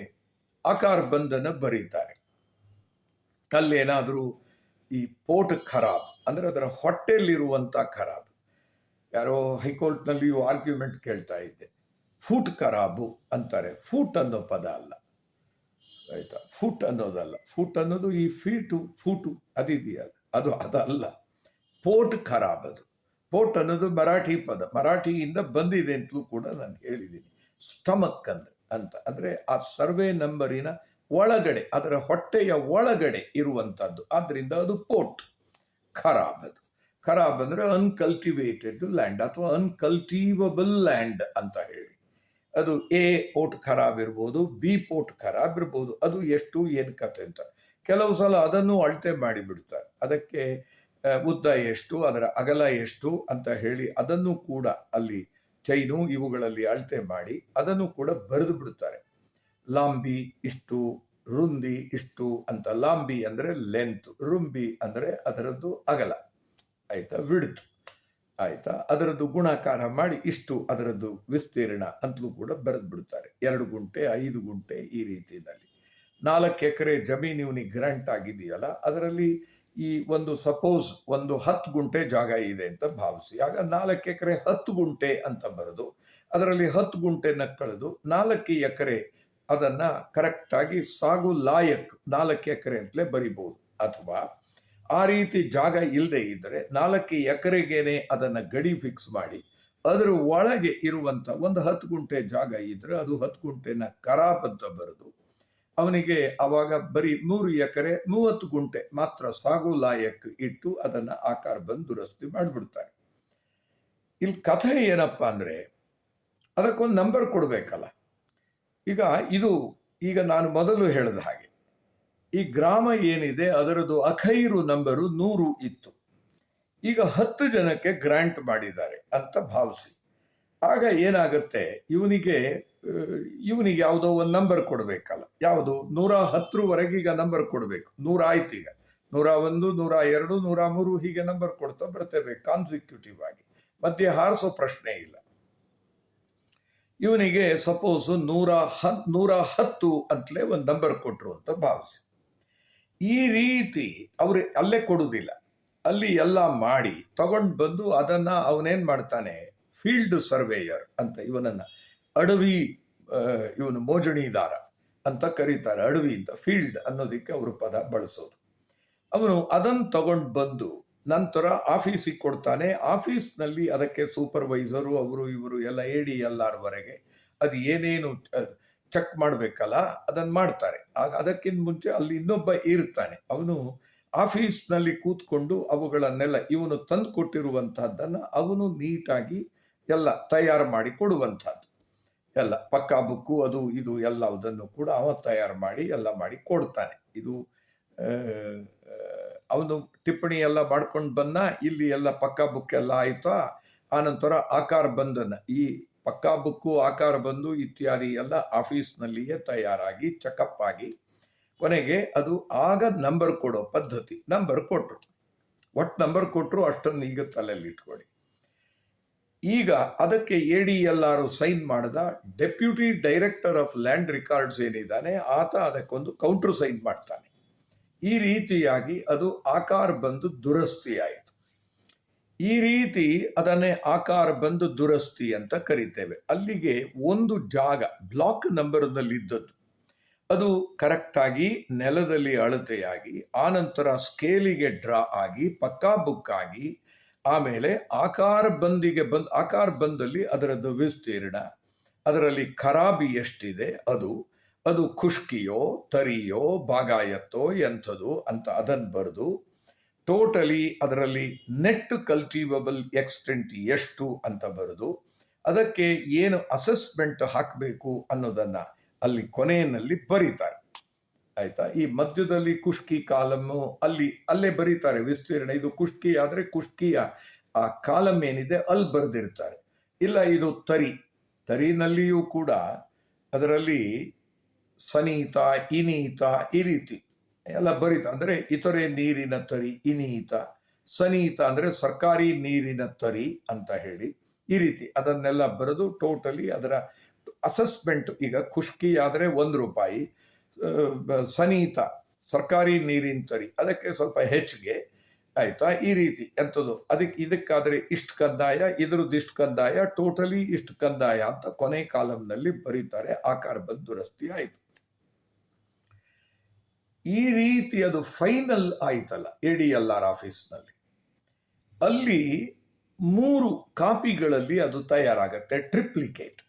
ಆಕಾರ ಬಂದನ್ನು ಬರೀತಾರೆ. ಅಲ್ಲೇನಾದರೂ ಈ ಪೋಟ್ ಖರಾಬ್ ಅಂದರೆ ಅದರ ಹೊಟ್ಟೆಯಲ್ಲಿರುವಂಥ ಖರಾಬ್. ಯಾರೋ ಹೈಕೋರ್ಟ್ನಲ್ಲಿಯೂ ಆರ್ಗ್ಯುಮೆಂಟ್ ಕೇಳ್ತಾ ಇದ್ದೆ. ಫೂಟ್ ಖರಾಬು ಅಂತಾರೆ. ಫೂಟ್ ಅನ್ನೋ ಪದ ಅಲ್ಲ. ಆಯಿತಾ? ಫೂಟ್ ಅನ್ನೋದಲ್ಲ. ಫೂಟ್ ಅನ್ನೋದು ಈ ಫೀಟು, ಫೂಟು ಅದಿದೆಯಲ್ಲ ಅದು ಅದಲ್ಲ. ಪೋರ್ಟ್ ಖರಾಬ್ ಅದು. ಪೋರ್ಟ್ ಅನ್ನೋದು ಮರಾಠಿ ಪದ. ಮರಾಠಿಯಿಂದ ಬಂದಿದೆ ಅಂತಲೂ ಕೂಡ ನಾನು ಹೇಳಿದ್ದೀನಿ. ಸ್ಟಮಕ್ ಅಂದ್ರೆ ಅಂತ. ಅಂದರೆ ಆ ಸರ್ವೆ ನಂಬರಿನ ಒಳಗಡೆ, ಅದರ ಹೊಟ್ಟೆಯ ಒಳಗಡೆ ಇರುವಂಥದ್ದು. ಆದ್ದರಿಂದ ಅದು ಪೋರ್ಟ್ ಖರಾಬ್ ಅದು. ಖರಾಬ್ ಅಂದರೆ ಅನ್ಕಲ್ಟಿವೇಟೆಡ್ ಲ್ಯಾಂಡ್ ಅಥವಾ ಅನ್ಕಲ್ಟಿವಬಲ್ ಲ್ಯಾಂಡ್ ಅಂತ ಹೇಳಿ. ಅದು ಎ ಪೋರ್ಟ್ ಖರಾಬ್ ಇರ್ಬೋದು ಬಿ ಪೋರ್ಟ್ ಖರಾಬ್ ಇರ್ಬೋದು, ಅದು ಎಷ್ಟು, ಏನು ಕತೆ ಅಂತ. ಕೆಲವು ಸಲ ಅದನ್ನು ಅಳತೆ ಮಾಡಿಬಿಡ್ತಾರೆ. ಅದಕ್ಕೆ ಉದ್ದ ಎಷ್ಟು, ಅದರ ಅಗಲ ಎಷ್ಟು ಅಂತ ಹೇಳಿ ಅದನ್ನು ಕೂಡ ಅಲ್ಲಿ ಚೈನು ಇವುಗಳಲ್ಲಿ ಅಳತೆ ಮಾಡಿ ಅದನ್ನು ಕೂಡ ಬರೆದು ಬಿಡ್ತಾರೆ. ಲಾಂಬಿ ಇಷ್ಟು, ರುಂದಿ ಇಷ್ಟು ಅಂತ. ಲಾಂಬಿ ಅಂದರೆ ಲೆಂತ್ ರುಂಬಿ ಅಂದರೆ ಅದರದ್ದು ಅಗಲ. ಆಯ್ತಾ, ವಿಡ್ತ್. ಆಯಿತಾ, ಅದರದ್ದು ಗುಣಾಕಾರ ಮಾಡಿ ಇಷ್ಟು ಅದರದ್ದು ವಿಸ್ತೀರ್ಣ ಅಂತಲೂ ಕೂಡ ಬರೆದು ಬಿಡ್ತಾರೆ. ಎರಡು ಗುಂಟೆ, ಐದು ಗುಂಟೆ ಈ ರೀತಿಯಲ್ಲಿ. ನಾಲ್ಕು ಎಕರೆ ಜಮೀನು ಗ್ರಾಂಟ್ ಆಗಿದೆಯಲ್ಲ, ಅದರಲ್ಲಿ ಈ ಒಂದು ಸಪೋಸ್ ಒಂದು ಹತ್ತು ಗುಂಟೆ ಜಾಗ ಇದೆ ಅಂತ ಭಾವಿಸಿ, ಆಗ ನಾಲ್ಕು ಎಕರೆ ಹತ್ತು ಗುಂಟೆ ಅಂತ ಬರೆದು, ಅದರಲ್ಲಿ ಹತ್ತು ಗುಂಟೆನ ಕಳೆದು ನಾಲ್ಕು ಎಕರೆ ಅದನ್ನು ಕರೆಕ್ಟಾಗಿ ಸಾಗು ಲಾಯಕ್ ನಾಲ್ಕು ಎಕರೆ ಅಂತಲೇ ಬರಿಬೋದು. ಅಥವಾ ಆ ರೀತಿ ಜಾಗ ಇಲ್ಲದೆ ಇದ್ದರೆ ನಾಲ್ಕು ಎಕರೆಗೇನೆ ಅದನ್ನು ಗಡಿ ಫಿಕ್ಸ್ ಮಾಡಿ, ಅದರ ಒಳಗೆ ಇರುವಂಥ ಒಂದು ಹತ್ತು ಗುಂಟೆ ಜಾಗ ಇದ್ದರೆ ಅದು ಹತ್ತು ಗುಂಟೆನ ಖರಾಬ್ ಅಂತ ಬರೆದು, ಅವನಿಗೆ ಅವಾಗ ಬರೀ ಮೂರು ಎಕರೆ ಮೂವತ್ತು ಗುಂಟೆ ಮಾತ್ರ ಸಾಗು ಲಾಯಕ್ ಇಟ್ಟು ಅದನ್ನು ಆಕಾರ ಬಂದು ದುರಸ್ತಿ ಮಾಡಿಬಿಡ್ತಾರೆ. ಇಲ್ಲಿ ಕಥೆ ಏನಪ್ಪ ಅಂದರೆ, ಅದಕ್ಕೊಂದು ನಂಬರ್ ಕೊಡಬೇಕಲ್ಲ. ಈಗ ಇದು, ಈಗ ನಾನು ಮೊದಲು ಹೇಳಿದ ಹಾಗೆ ಈ ಗ್ರಾಮ ಏನಿದೆ, ಅದರದ್ದು ಅಖೈರು ನಂಬರು ನೂರು ಇತ್ತು. ಈಗ ಹತ್ತು ಜನಕ್ಕೆ ಗ್ರಾಂಟ್ ಮಾಡಿದ್ದಾರೆ ಅಂತ ಭಾವಿಸಿ. ಆಗ ಏನಾಗುತ್ತೆ, ಇವನಿಗೆ ಇವನಿಗೆ ಯಾವುದೋ ಒಂದು ನಂಬರ್ ಕೊಡಬೇಕಲ್ಲ. ಯಾವುದು? ನೂರ ಹತ್ತರವರೆಗೆ ಈಗ ನಂಬರ್ ಕೊಡಬೇಕು. ನೂರ ಆಯ್ತು ಈಗ. ನೂರ ಒಂದು, ನೂರ ಎರಡು, ನೂರ ಮೂರು ಹೀಗೆ ನಂಬರ್ ಕೊಡ್ತಾ ಬರ್ತೇವೆ ಕಾನ್ಸಿಕ್ಯೂಟಿವ್ ಆಗಿ. ಮಧ್ಯೆ ಹಾರಿಸೋ ಪ್ರಶ್ನೆ ಇಲ್ಲ. ಇವನಿಗೆ ಸಪೋಸ್ ನೂರ ಹ ನೂರ ಹತ್ತು ಅಂತಲೇ ಒಂದು ನಂಬರ್ ಕೊಟ್ಟರು ಅಂತ ಭಾವಿಸಿ. ಈ ರೀತಿ ಅವರು ಅಲ್ಲೇ ಕೊಡುವುದಿಲ್ಲ. ಅಲ್ಲಿ ಎಲ್ಲ ಮಾಡಿ ತಗೊಂಡು ಬಂದು ಅದನ್ನ ಅವನೇನು ಮಾಡ್ತಾನೆ? ಫೀಲ್ಡ್ ಸರ್ವೇಯರ್ ಅಂತ ಇವನನ್ನ ಅಡವಿ ಇವನು ಮೋಜಣಿದಾರ ಅಂತ ಕರೀತಾರೆ. ಅಡವಿ ಅಂತ ಫೀಲ್ಡ್ ಅನ್ನೋದಕ್ಕೆ ಅವರು ಪದ ಬಳಸೋದು. ಅವನು ಅದನ್ನು ತಗೊಂಡು ಬಂದು ನಂತರ ಆಫೀಸಿಗೆ ಕೊಡ್ತಾನೆ. ಆಫೀಸ್ನಲ್ಲಿ ಅದಕ್ಕೆ ಸೂಪರ್ವೈಸರು, ಅವರು ಇವರು ಎಲ್ಲ ಎಡಿ ಎಲ್ಲರವರೆಗೆ ಅದು ಏನೇನು ಚೆಕ್ ಮಾಡಬೇಕಲ್ಲ ಅದನ್ನು ಮಾಡ್ತಾರೆ. ಆಗ ಅದಕ್ಕಿಂತ ಮುಂಚೆ ಅಲ್ಲಿ ಇನ್ನೊಬ್ಬ ಇರ್ತಾನೆ. ಅವನು ಆಫೀಸ್ನಲ್ಲಿ ಕೂತ್ಕೊಂಡು ಅವುಗಳನ್ನೆಲ್ಲ ಇವನು ತಂದು ಕೊಟ್ಟಿರುವಂತಹದ್ದನ್ನು ಅವನು ನೀಟಾಗಿ ಎಲ್ಲ ತಯಾರು ಮಾಡಿ ಕೊಡುವಂಥದ್ದು ಎಲ್ಲ ಪಕ್ಕಾ ಬುಕ್ಕು, ಅದು ಇದು ಎಲ್ಲವುದನ್ನು ಕೂಡ ಅವ ತಯಾರು ಮಾಡಿ ಎಲ್ಲ ಮಾಡಿ ಕೊಡ್ತಾನೆ. ಇದು ಅವನು ಟಿಪ್ಪಣಿ ಎಲ್ಲ ಮಾಡ್ಕೊಂಡು ಬಂದ, ಇಲ್ಲಿ ಎಲ್ಲ ಪಕ್ಕಾ ಬುಕ್ ಎಲ್ಲ ಆಯ್ತಾ, ಆನಂತರ ಆಕಾರ ಬಂದನ. ಈ ಪಕ್ಕಾ ಬುಕ್ಕು, ಆಕಾರ ಬಂದು ಇತ್ಯಾದಿ ಎಲ್ಲ ಆಫೀಸ್ನಲ್ಲಿಯೇ ತಯಾರಾಗಿ ಚೆಕಪ್ ಆಗಿ ಕೊನೆಗೆ ಅದು ಆಗ ನಂಬರ್ ಕೊಡೋ ಪದ್ಧತಿ ನಂಬರ್ ಕೊಟ್ಟರು ಒಟ್ಟು ನಂಬರ್ ಕೊಟ್ಟರು ಅಷ್ಟನ್ನು ಈಗ ತಲೆಯಲ್ಲಿ ಇಟ್ಕೊಳ್ಳಿ. ಈಗ ಅದಕ್ಕೆ A D L R sign ಮಾಡಿದ deputy director of land records ಏನಿದ್ದಾನೆ, ಆತ ಅದಕ್ಕೊಂದು ಕೌಂಟರ್ ಸೈನ್ ಮಾಡ್ತಾನೆ. ಈ ರೀತಿಯಾಗಿ ಅದು ಆಕಾರ ಬಂದು ದುರಸ್ತಿ ಆಯಿತು ಈ ರೀತಿ ಅದನ್ನೇ ಆಕಾರ ಬಂದು ದುರಸ್ತಿ ಅಂತ ಕರಿತೇವೆ. ಅಲ್ಲಿಗೆ ಒಂದು ಜಾಗ, ಬ್ಲಾಕ್ ನಂಬರ್ನಲ್ಲಿ ಇದ್ದದ್ದು ಅದು ಕರೆಕ್ಟಾಗಿ ನೆಲದಲ್ಲಿ ಅಳತೆಯಾಗಿ, ಆನಂತರ ಸ್ಕೇಲಿಗೆ ಡ್ರಾ ಆಗಿ, ಪಕ್ಕಾ ಬುಕ್ ಆಗಿ, ಆಮೇಲೆ ಆಕಾರ ಬಂದಿಗೆ ಬಂದ್, ಆಕಾರ ಬಂದಲ್ಲಿ ಅದರದ್ದು ವಿಸ್ತೀರ್ಣ, ಅದರಲ್ಲಿ ಖರಾಬಿ ಎಷ್ಟಿದೆ ಅದು ಅದು ಖುಷ್ಕಿಯೋ, ತರಿಯೋ, ಬಾಗಾಯತ್ತೋ ಎಂಥದು ಅಂತ ಅದನ್ನು ಬರೆದು ಟೋಟಲಿ ಅದರಲ್ಲಿ ನೆಟ್ ಕಲ್ಟಿವಬಲ್ ಎಕ್ಸ್ಟೆಂಟ್ ಎಷ್ಟು ಅಂತ ಬರೆದು, ಅದಕ್ಕೆ ಏನು ಅಸೆಸ್ಮೆಂಟ್ ಹಾಕಬೇಕು ಅನ್ನೋದನ್ನು ಅಲ್ಲಿ ಕೊನೆಯಲ್ಲಿ ಬರೀತಾರೆ. ಆಯಿತಾ? ಈ ಮಧ್ಯದಲ್ಲಿ ಕುಷ್ಕಿ ಕಾಲಮ್ಮು ಅಲ್ಲಿ, ಅಲ್ಲೇ ಬರೀತಾರೆ ವಿಸ್ತೀರ್ಣ. ಇದು ಕುಷ್ಕಿ ಆದರೆ ಕುಷ್ಕಿಯ ಆ ಕಾಲಮ್ ಏನಿದೆ ಅಲ್ಲಿ ಬರೆದಿರ್ತಾರೆ. ಇಲ್ಲ ಇದು ತರಿ. ತರಿನಲ್ಲಿಯೂ ಕೂಡ ಅದರಲ್ಲಿ ಸನೀತ, ಇನೀತ ಈ ರೀತಿ. ಎಲ್ಲ ಬರಿತ, ಅಂದರೆ ಇತರೆ ನೀರಿನ ತರಿ, ಇನೀತ, ಸನೀತ, ಅಂದ್ರೆ ಸರ್ಕಾರಿ ನೀರಿನ ತರಿ ಅಂತ ಹೇಳಿ ಈ ರೀತಿ ಅದನ್ನೆಲ್ಲ ಬರೆದು ಟೋಟಲಿ ಅದರ ಅಸೆಸ್ಮೆಂಟ್ ಈಗ ಖುಷ್ಕಿ ಆದರೆ ಒಂದು ರೂಪಾಯಿ ಸನೀತ, ಸರ್ಕಾರಿ ನೀರಿನ ತರಿ, ಅದಕ್ಕೆ ಸ್ವಲ್ಪ ಹೆಚ್ಚಿಗೆ ಆಯ್ತಾ ಈ ರೀತಿ ಎಂಥದ್ದು. ಅದಕ್ಕೆ ಇದಕ್ಕಾದ್ರೆ ಇಷ್ಟು ಕಂದಾಯ, ಇದ್ರದ್ದು ಇಷ್ಟು ಕಂದಾಯ, ಟೋಟಲಿ ಇಷ್ಟು ಕಂದಾಯ ಅಂತ ಕೊನೆ ಕಾಲಂನಲ್ಲಿ ಬರೀತಾರೆ ಆಕಾರ ಬಂದು ದುರಸ್ತಿ ಆಯಿತು. ಈ ರೀತಿ ಅದು ಫೈನಲ್ ಆಯಿತಲ್ಲ ಎ ಡಿ ಎಲ್ ಆರ್ ಆಫೀಸ್ನಲ್ಲಿ. ಅಲ್ಲಿ ಮೂರು ಕಾಪಿಗಳಲ್ಲಿ ಅದು ತಯಾರಾಗತ್ತೆ ಟ್ರಿಪ್ಲಿಕೇಟ್.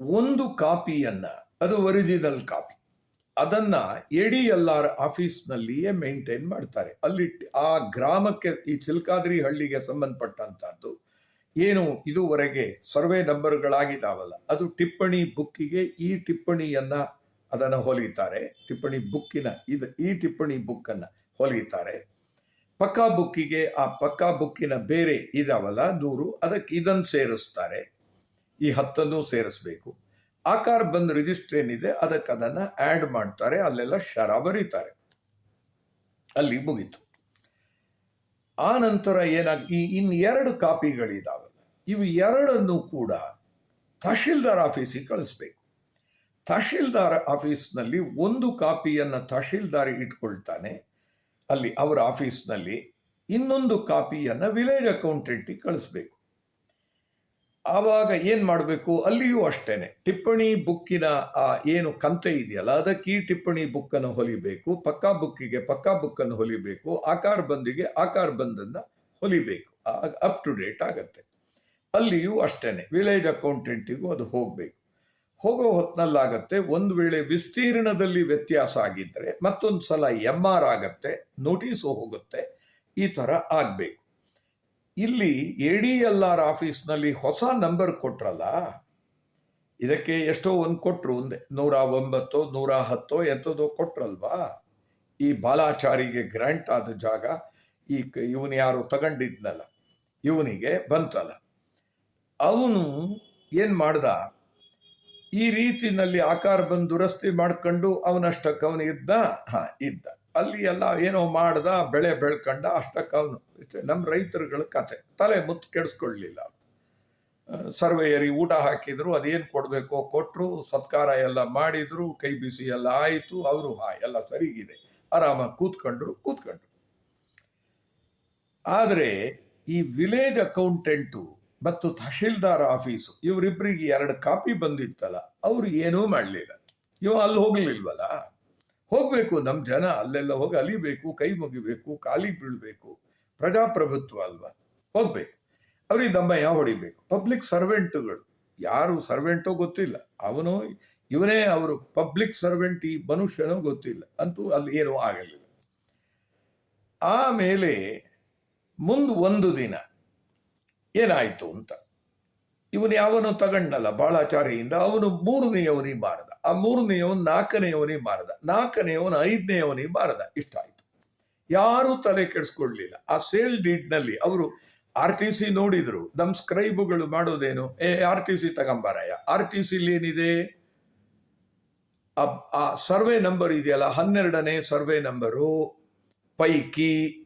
ಒಂದು ಕಾಪಿಯನ್ನು, ಅದು ಒರಿಜಿನಲ್ ಕಾಪಿ. ಅದನ್ನ ಎ ಡಿ ಎಲ್ ಆರ್ ಆಫೀಸ್ನಲ್ಲಿಯೇ ಮೇಂಟೈನ್ ಮಾಡ್ತಾರೆ. ಅಲ್ಲಿ ಆ ಗ್ರಾಮಕ್ಕೆ, ಈ ಚಿಲ್ಕಾದ್ರಿ ಹಳ್ಳಿಗೆ ಸಂಬಂಧಪಟ್ಟಂಥದ್ದು ಏನು ಇದುವರೆಗೆ ಸರ್ವೆ ನಂಬರ್ಗಳಾಗಿದ್ದಾವಲ್ಲ, ಅದು ಟಿಪ್ಪಣಿ ಬುಕ್ಕಿಗೆ ಈ ಟಿಪ್ಪಣಿಯನ್ನ ಅದನ್ನು ಹೊಲಿಯುತ್ತಾರೆ. ಟಿಪ್ಪಣಿ ಬುಕ್ಕಿನ ಇದು ಈ ಟಿಪ್ಪಣಿ ಬುಕ್ಕನ್ನು ಹೊಲಿಯುತ್ತಾರೆ. ಪಕ್ಕಾ ಬುಕ್ಕಿಗೆ ಆ ಪಕ್ಕಾ ಬುಕ್ಕಿನ ಬೇರೆ ಇದಾವಲ್ಲ ನೂರು, ಅದಕ್ಕೆ ಇದನ್ನು ಸೇರಿಸ್ತಾರೆ. ಈ ಹತ್ತನ್ನು ಸೇರಿಸ್ಬೇಕು. ಆಕಾರ ಬಂದು ರಿಜಿಸ್ಟರ್ ಏನಿದೆ, ಅದಕ್ಕೆ ಅದನ್ನು ಆ್ಯಡ್ ಮಾಡ್ತಾರೆ, ಅಲ್ಲೆಲ್ಲ ಶರ ಬರೀತಾರೆ. ಅಲ್ಲಿ ಮುಗೀತು. ಆ ನಂತರ ಏನಾಗ, ಈ ಇನ್ನು ಎರಡು ಕಾಪಿಗಳಿದಾವಲ್ಲ, ಇವು ಎರಡನ್ನು ಕೂಡ ತಹಶೀಲ್ದಾರ್ ಆಫೀಸಿಗೆ ಕಳಿಸ್ಬೇಕು. ತಹಶೀಲ್ದಾರ್ ಆಫೀಸ್ನಲ್ಲಿ ಒಂದು ಕಾಪಿಯನ್ನು ತಹಶೀಲ್ದಾರ್ ಇಟ್ಕೊಳ್ತಾನೆ. ಅಲ್ಲಿ ಅವರ ಆಫೀಸ್ನಲ್ಲಿ ಇನ್ನೊಂದು ಕಾಪಿಯನ್ನು ವಿಲೇಜ್ ಅಕೌಂಟೆಂಟಿಗೆ ಕಳಿಸ್ಬೇಕು. ಆವಾಗ ಏನು ಮಾಡಬೇಕು? ಅಲ್ಲಿಯೂ ಅಷ್ಟೇ ಟಿಪ್ಪಣಿ ಬುಕ್ಕಿನ, ಆ, ಏನು ಕಂತೆ ಇದೆಯಲ್ಲ, ಅದಕ್ಕೆ ಈ ಟಿಪ್ಪಣಿ ಬುಕ್ಕನ್ನು ಹೊಲಿಬೇಕು. ಪಕ್ಕಾ ಬುಕ್ಕಿಗೆ ಪಕ್ಕಾ ಬುಕ್ಕನ್ನು ಹೊಲಿಬೇಕು. ಆಕಾರ ಬಂದಿಗೆ ಆಕಾರ ಬಂದನ್ನು ಹೊಲಿಬೇಕು. ಅಪ್ ಟು ಡೇಟ್ ಆಗತ್ತೆ. ಅಲ್ಲಿಯೂ ಅಷ್ಟೇ ವಿಲೇಜ್ ಅಕೌಂಟೆಂಟಿಗೂ ಅದು ಹೋಗಬೇಕು. ಹೋಗೋ ಹೊತ್ತಿನಲ್ಲಾಗತ್ತೆ ಒಂದು ವೇಳೆ ವಿಸ್ತೀರ್ಣದಲ್ಲಿ ವ್ಯತ್ಯಾಸ ಆಗಿದ್ದರೆ ಮತ್ತೊಂದು ಸಲ ಎಂ ಆರ್ ಆಗತ್ತೆ, ನೋಟಿಸು ಹೋಗುತ್ತೆ, ಈ ಥರ ಆಗಬೇಕು. ಇಲ್ಲಿ ಎ ಡಿ ಎಲ್ ಆರ್ ಆಫೀಸ್ನಲ್ಲಿ ಹೊಸ ನಂಬರ್ ಕೊಟ್ರಲ್ಲ, ಇದಕ್ಕೆ ಎಷ್ಟೋ ಒಂದು ಕೊಟ್ರು, ಒಂದೇ ನೂರ ಒಂಬತ್ತು, ನೂರ ಹತ್ತೋ ಎಂಥದೋ ಕೊಟ್ರಲ್ವಾ? ಈ ಬಾಲಾಚಾರಿಗೆ ಗ್ರಾಂಟ್ ಆದ ಜಾಗ, ಈ ಇವನು ಯಾರು ತಗೊಂಡಿದ್ನಲ್ಲ, ಇವನಿಗೆ ಬಂತಲ್ಲ. ಅವನು ಏನು ಮಾಡ್ದ? ಈ ರೀತಿನಲ್ಲಿ ಆಕಾರ ಬಂದು ದುರಸ್ತಿ ಮಾಡ್ಕೊಂಡು ಅವನಷ್ಟಕ್ಕೆ ಅವನು ಇದ್ದ. ಹಾ, ಇದ್ದ. ಅಲ್ಲಿ ಎಲ್ಲ ಏನೋ ಮಾಡ್ದ, ಬೆಳೆ ಬೆಳ್ಕಂಡ ಅಷ್ಟಕ್ಕೆ ಅವನು. ನಮ್ಮ ರೈತರುಗಳ ಕತೆ. ತಲೆ ಮುತ್ತು ಕೆಡಿಸ್ಕೊಳ್ಳಿಲ್ಲ. ಸರ್ವೇಯರಿ ಊಟ ಹಾಕಿದ್ರು, ಅದೇನು ಕೊಡಬೇಕೋ ಕೊಟ್ಟರು ಸತ್ಕಾರ ಎಲ್ಲ ಮಾಡಿದ್ರು, ಕೈ ಬಿಸಿ ಎಲ್ಲ ಆಯಿತು, ಅವರು ಹಾ, ಎಲ್ಲ ಸರಿಗಿದೆ. ಆರಾಮಾಗಿ ಕೂತ್ಕೊಂಡ್ರು ಕೂತ್ಕೊಂಡ್ರು. ಆದರೆ ಈ ವಿಲೇಜ್ ಅಕೌಂಟೆಂಟು ಮತ್ತು ತಹಶೀಲ್ದಾರ್ ಆಫೀಸು ಇವರಿಬ್ಬರಿಗೆ ಎರಡು ಕಾಪಿ ಬಂದಿತ್ತಲ್ಲ, ಅವರು ಏನೂ ಮಾಡಲಿಲ್ಲ. ಇವ ಅಲ್ಲಿ ಹೋಗಲಿಲ್ವಲ್ಲ? ಹೋಗಬೇಕು ನಮ್ಮ ಜನ ಅಲ್ಲೆಲ್ಲ ಹೋಗಿ ಅಲಿಬೇಕು, ಕೈ ಮುಗಿಬೇಕು ಕಾಲಿಗೆ ಬೀಳ್ಬೇಕು, ಪ್ರಜಾಪ್ರಭುತ್ವ ಅಲ್ವಾ? ಹೋಗ್ಬೇಕು. ಅವ್ರಿಗೆ ದಮ್ಮಯ್ಯ ಹೊಡಿಬೇಕು. ಪಬ್ಲಿಕ್ ಸರ್ವೆಂಟುಗಳು. ಯಾರು ಸರ್ವೆಂಟೋ ಗೊತ್ತಿಲ್ಲ. ಅವನು, ಇವನೇ ಅವರು ಪಬ್ಲಿಕ್ ಸರ್ವೆಂಟ್ ಈ ಮನುಷ್ಯನೋ ಗೊತ್ತಿಲ್ಲ. ಅಂತೂ ಅಲ್ಲಿ ಏನೂ ಆಗಲಿಲ್ಲ. ಆಮೇಲೆ ಮುಂದೆ ಒಂದು ದಿನ ಏನಾಯಿತು ಅಂತ. ಇವನು ಯಾವನು ತಗೊಂಡಲ್ಲ ಬಾಳಾಚಾರಿಯಿಂದ ಅವನು ಮೂರನೆಯವನಿಗೆ ಮಾರದ ಆ ಮೂರನೆಯವನು ನಾಲ್ಕನೆಯವನಿಗೆ ಮಾರದ ನಾಲ್ಕನೆಯವನು ಐದನೆಯವನಿಗೆ ಮಾರದ ಇಷ್ಟ ಆಯಿತು. ಯಾರೂ ತಲೆ ಕೆಡಿಸ್ಕೊಳ್ಲಿಲ್ಲ ಆ ಸೇಲ್ ಡೀಡ್ನಲ್ಲಿ ಅವರು ಆರ್ ಟಿ ಸಿ ನೋಡಿದ್ರು. ನಮ್ಮ ಸ್ಕ್ರೈಬುಗಳು ಮಾಡೋದೇನು? ಏ, ಆರ್ ಟಿ ಸಿ ತಗೊಂಬಾರಯ್ಯ. ಆರ್ ಟಿ ಸಿಲಿ ಏನಿದೆ ಆ ಸರ್ವೆ ನಂಬರ್ ಇದೆಯಲ್ಲ, ಹನ್ನೆರಡನೇ ಸರ್ವೆ ನಂಬರು. ಪೈಕಿ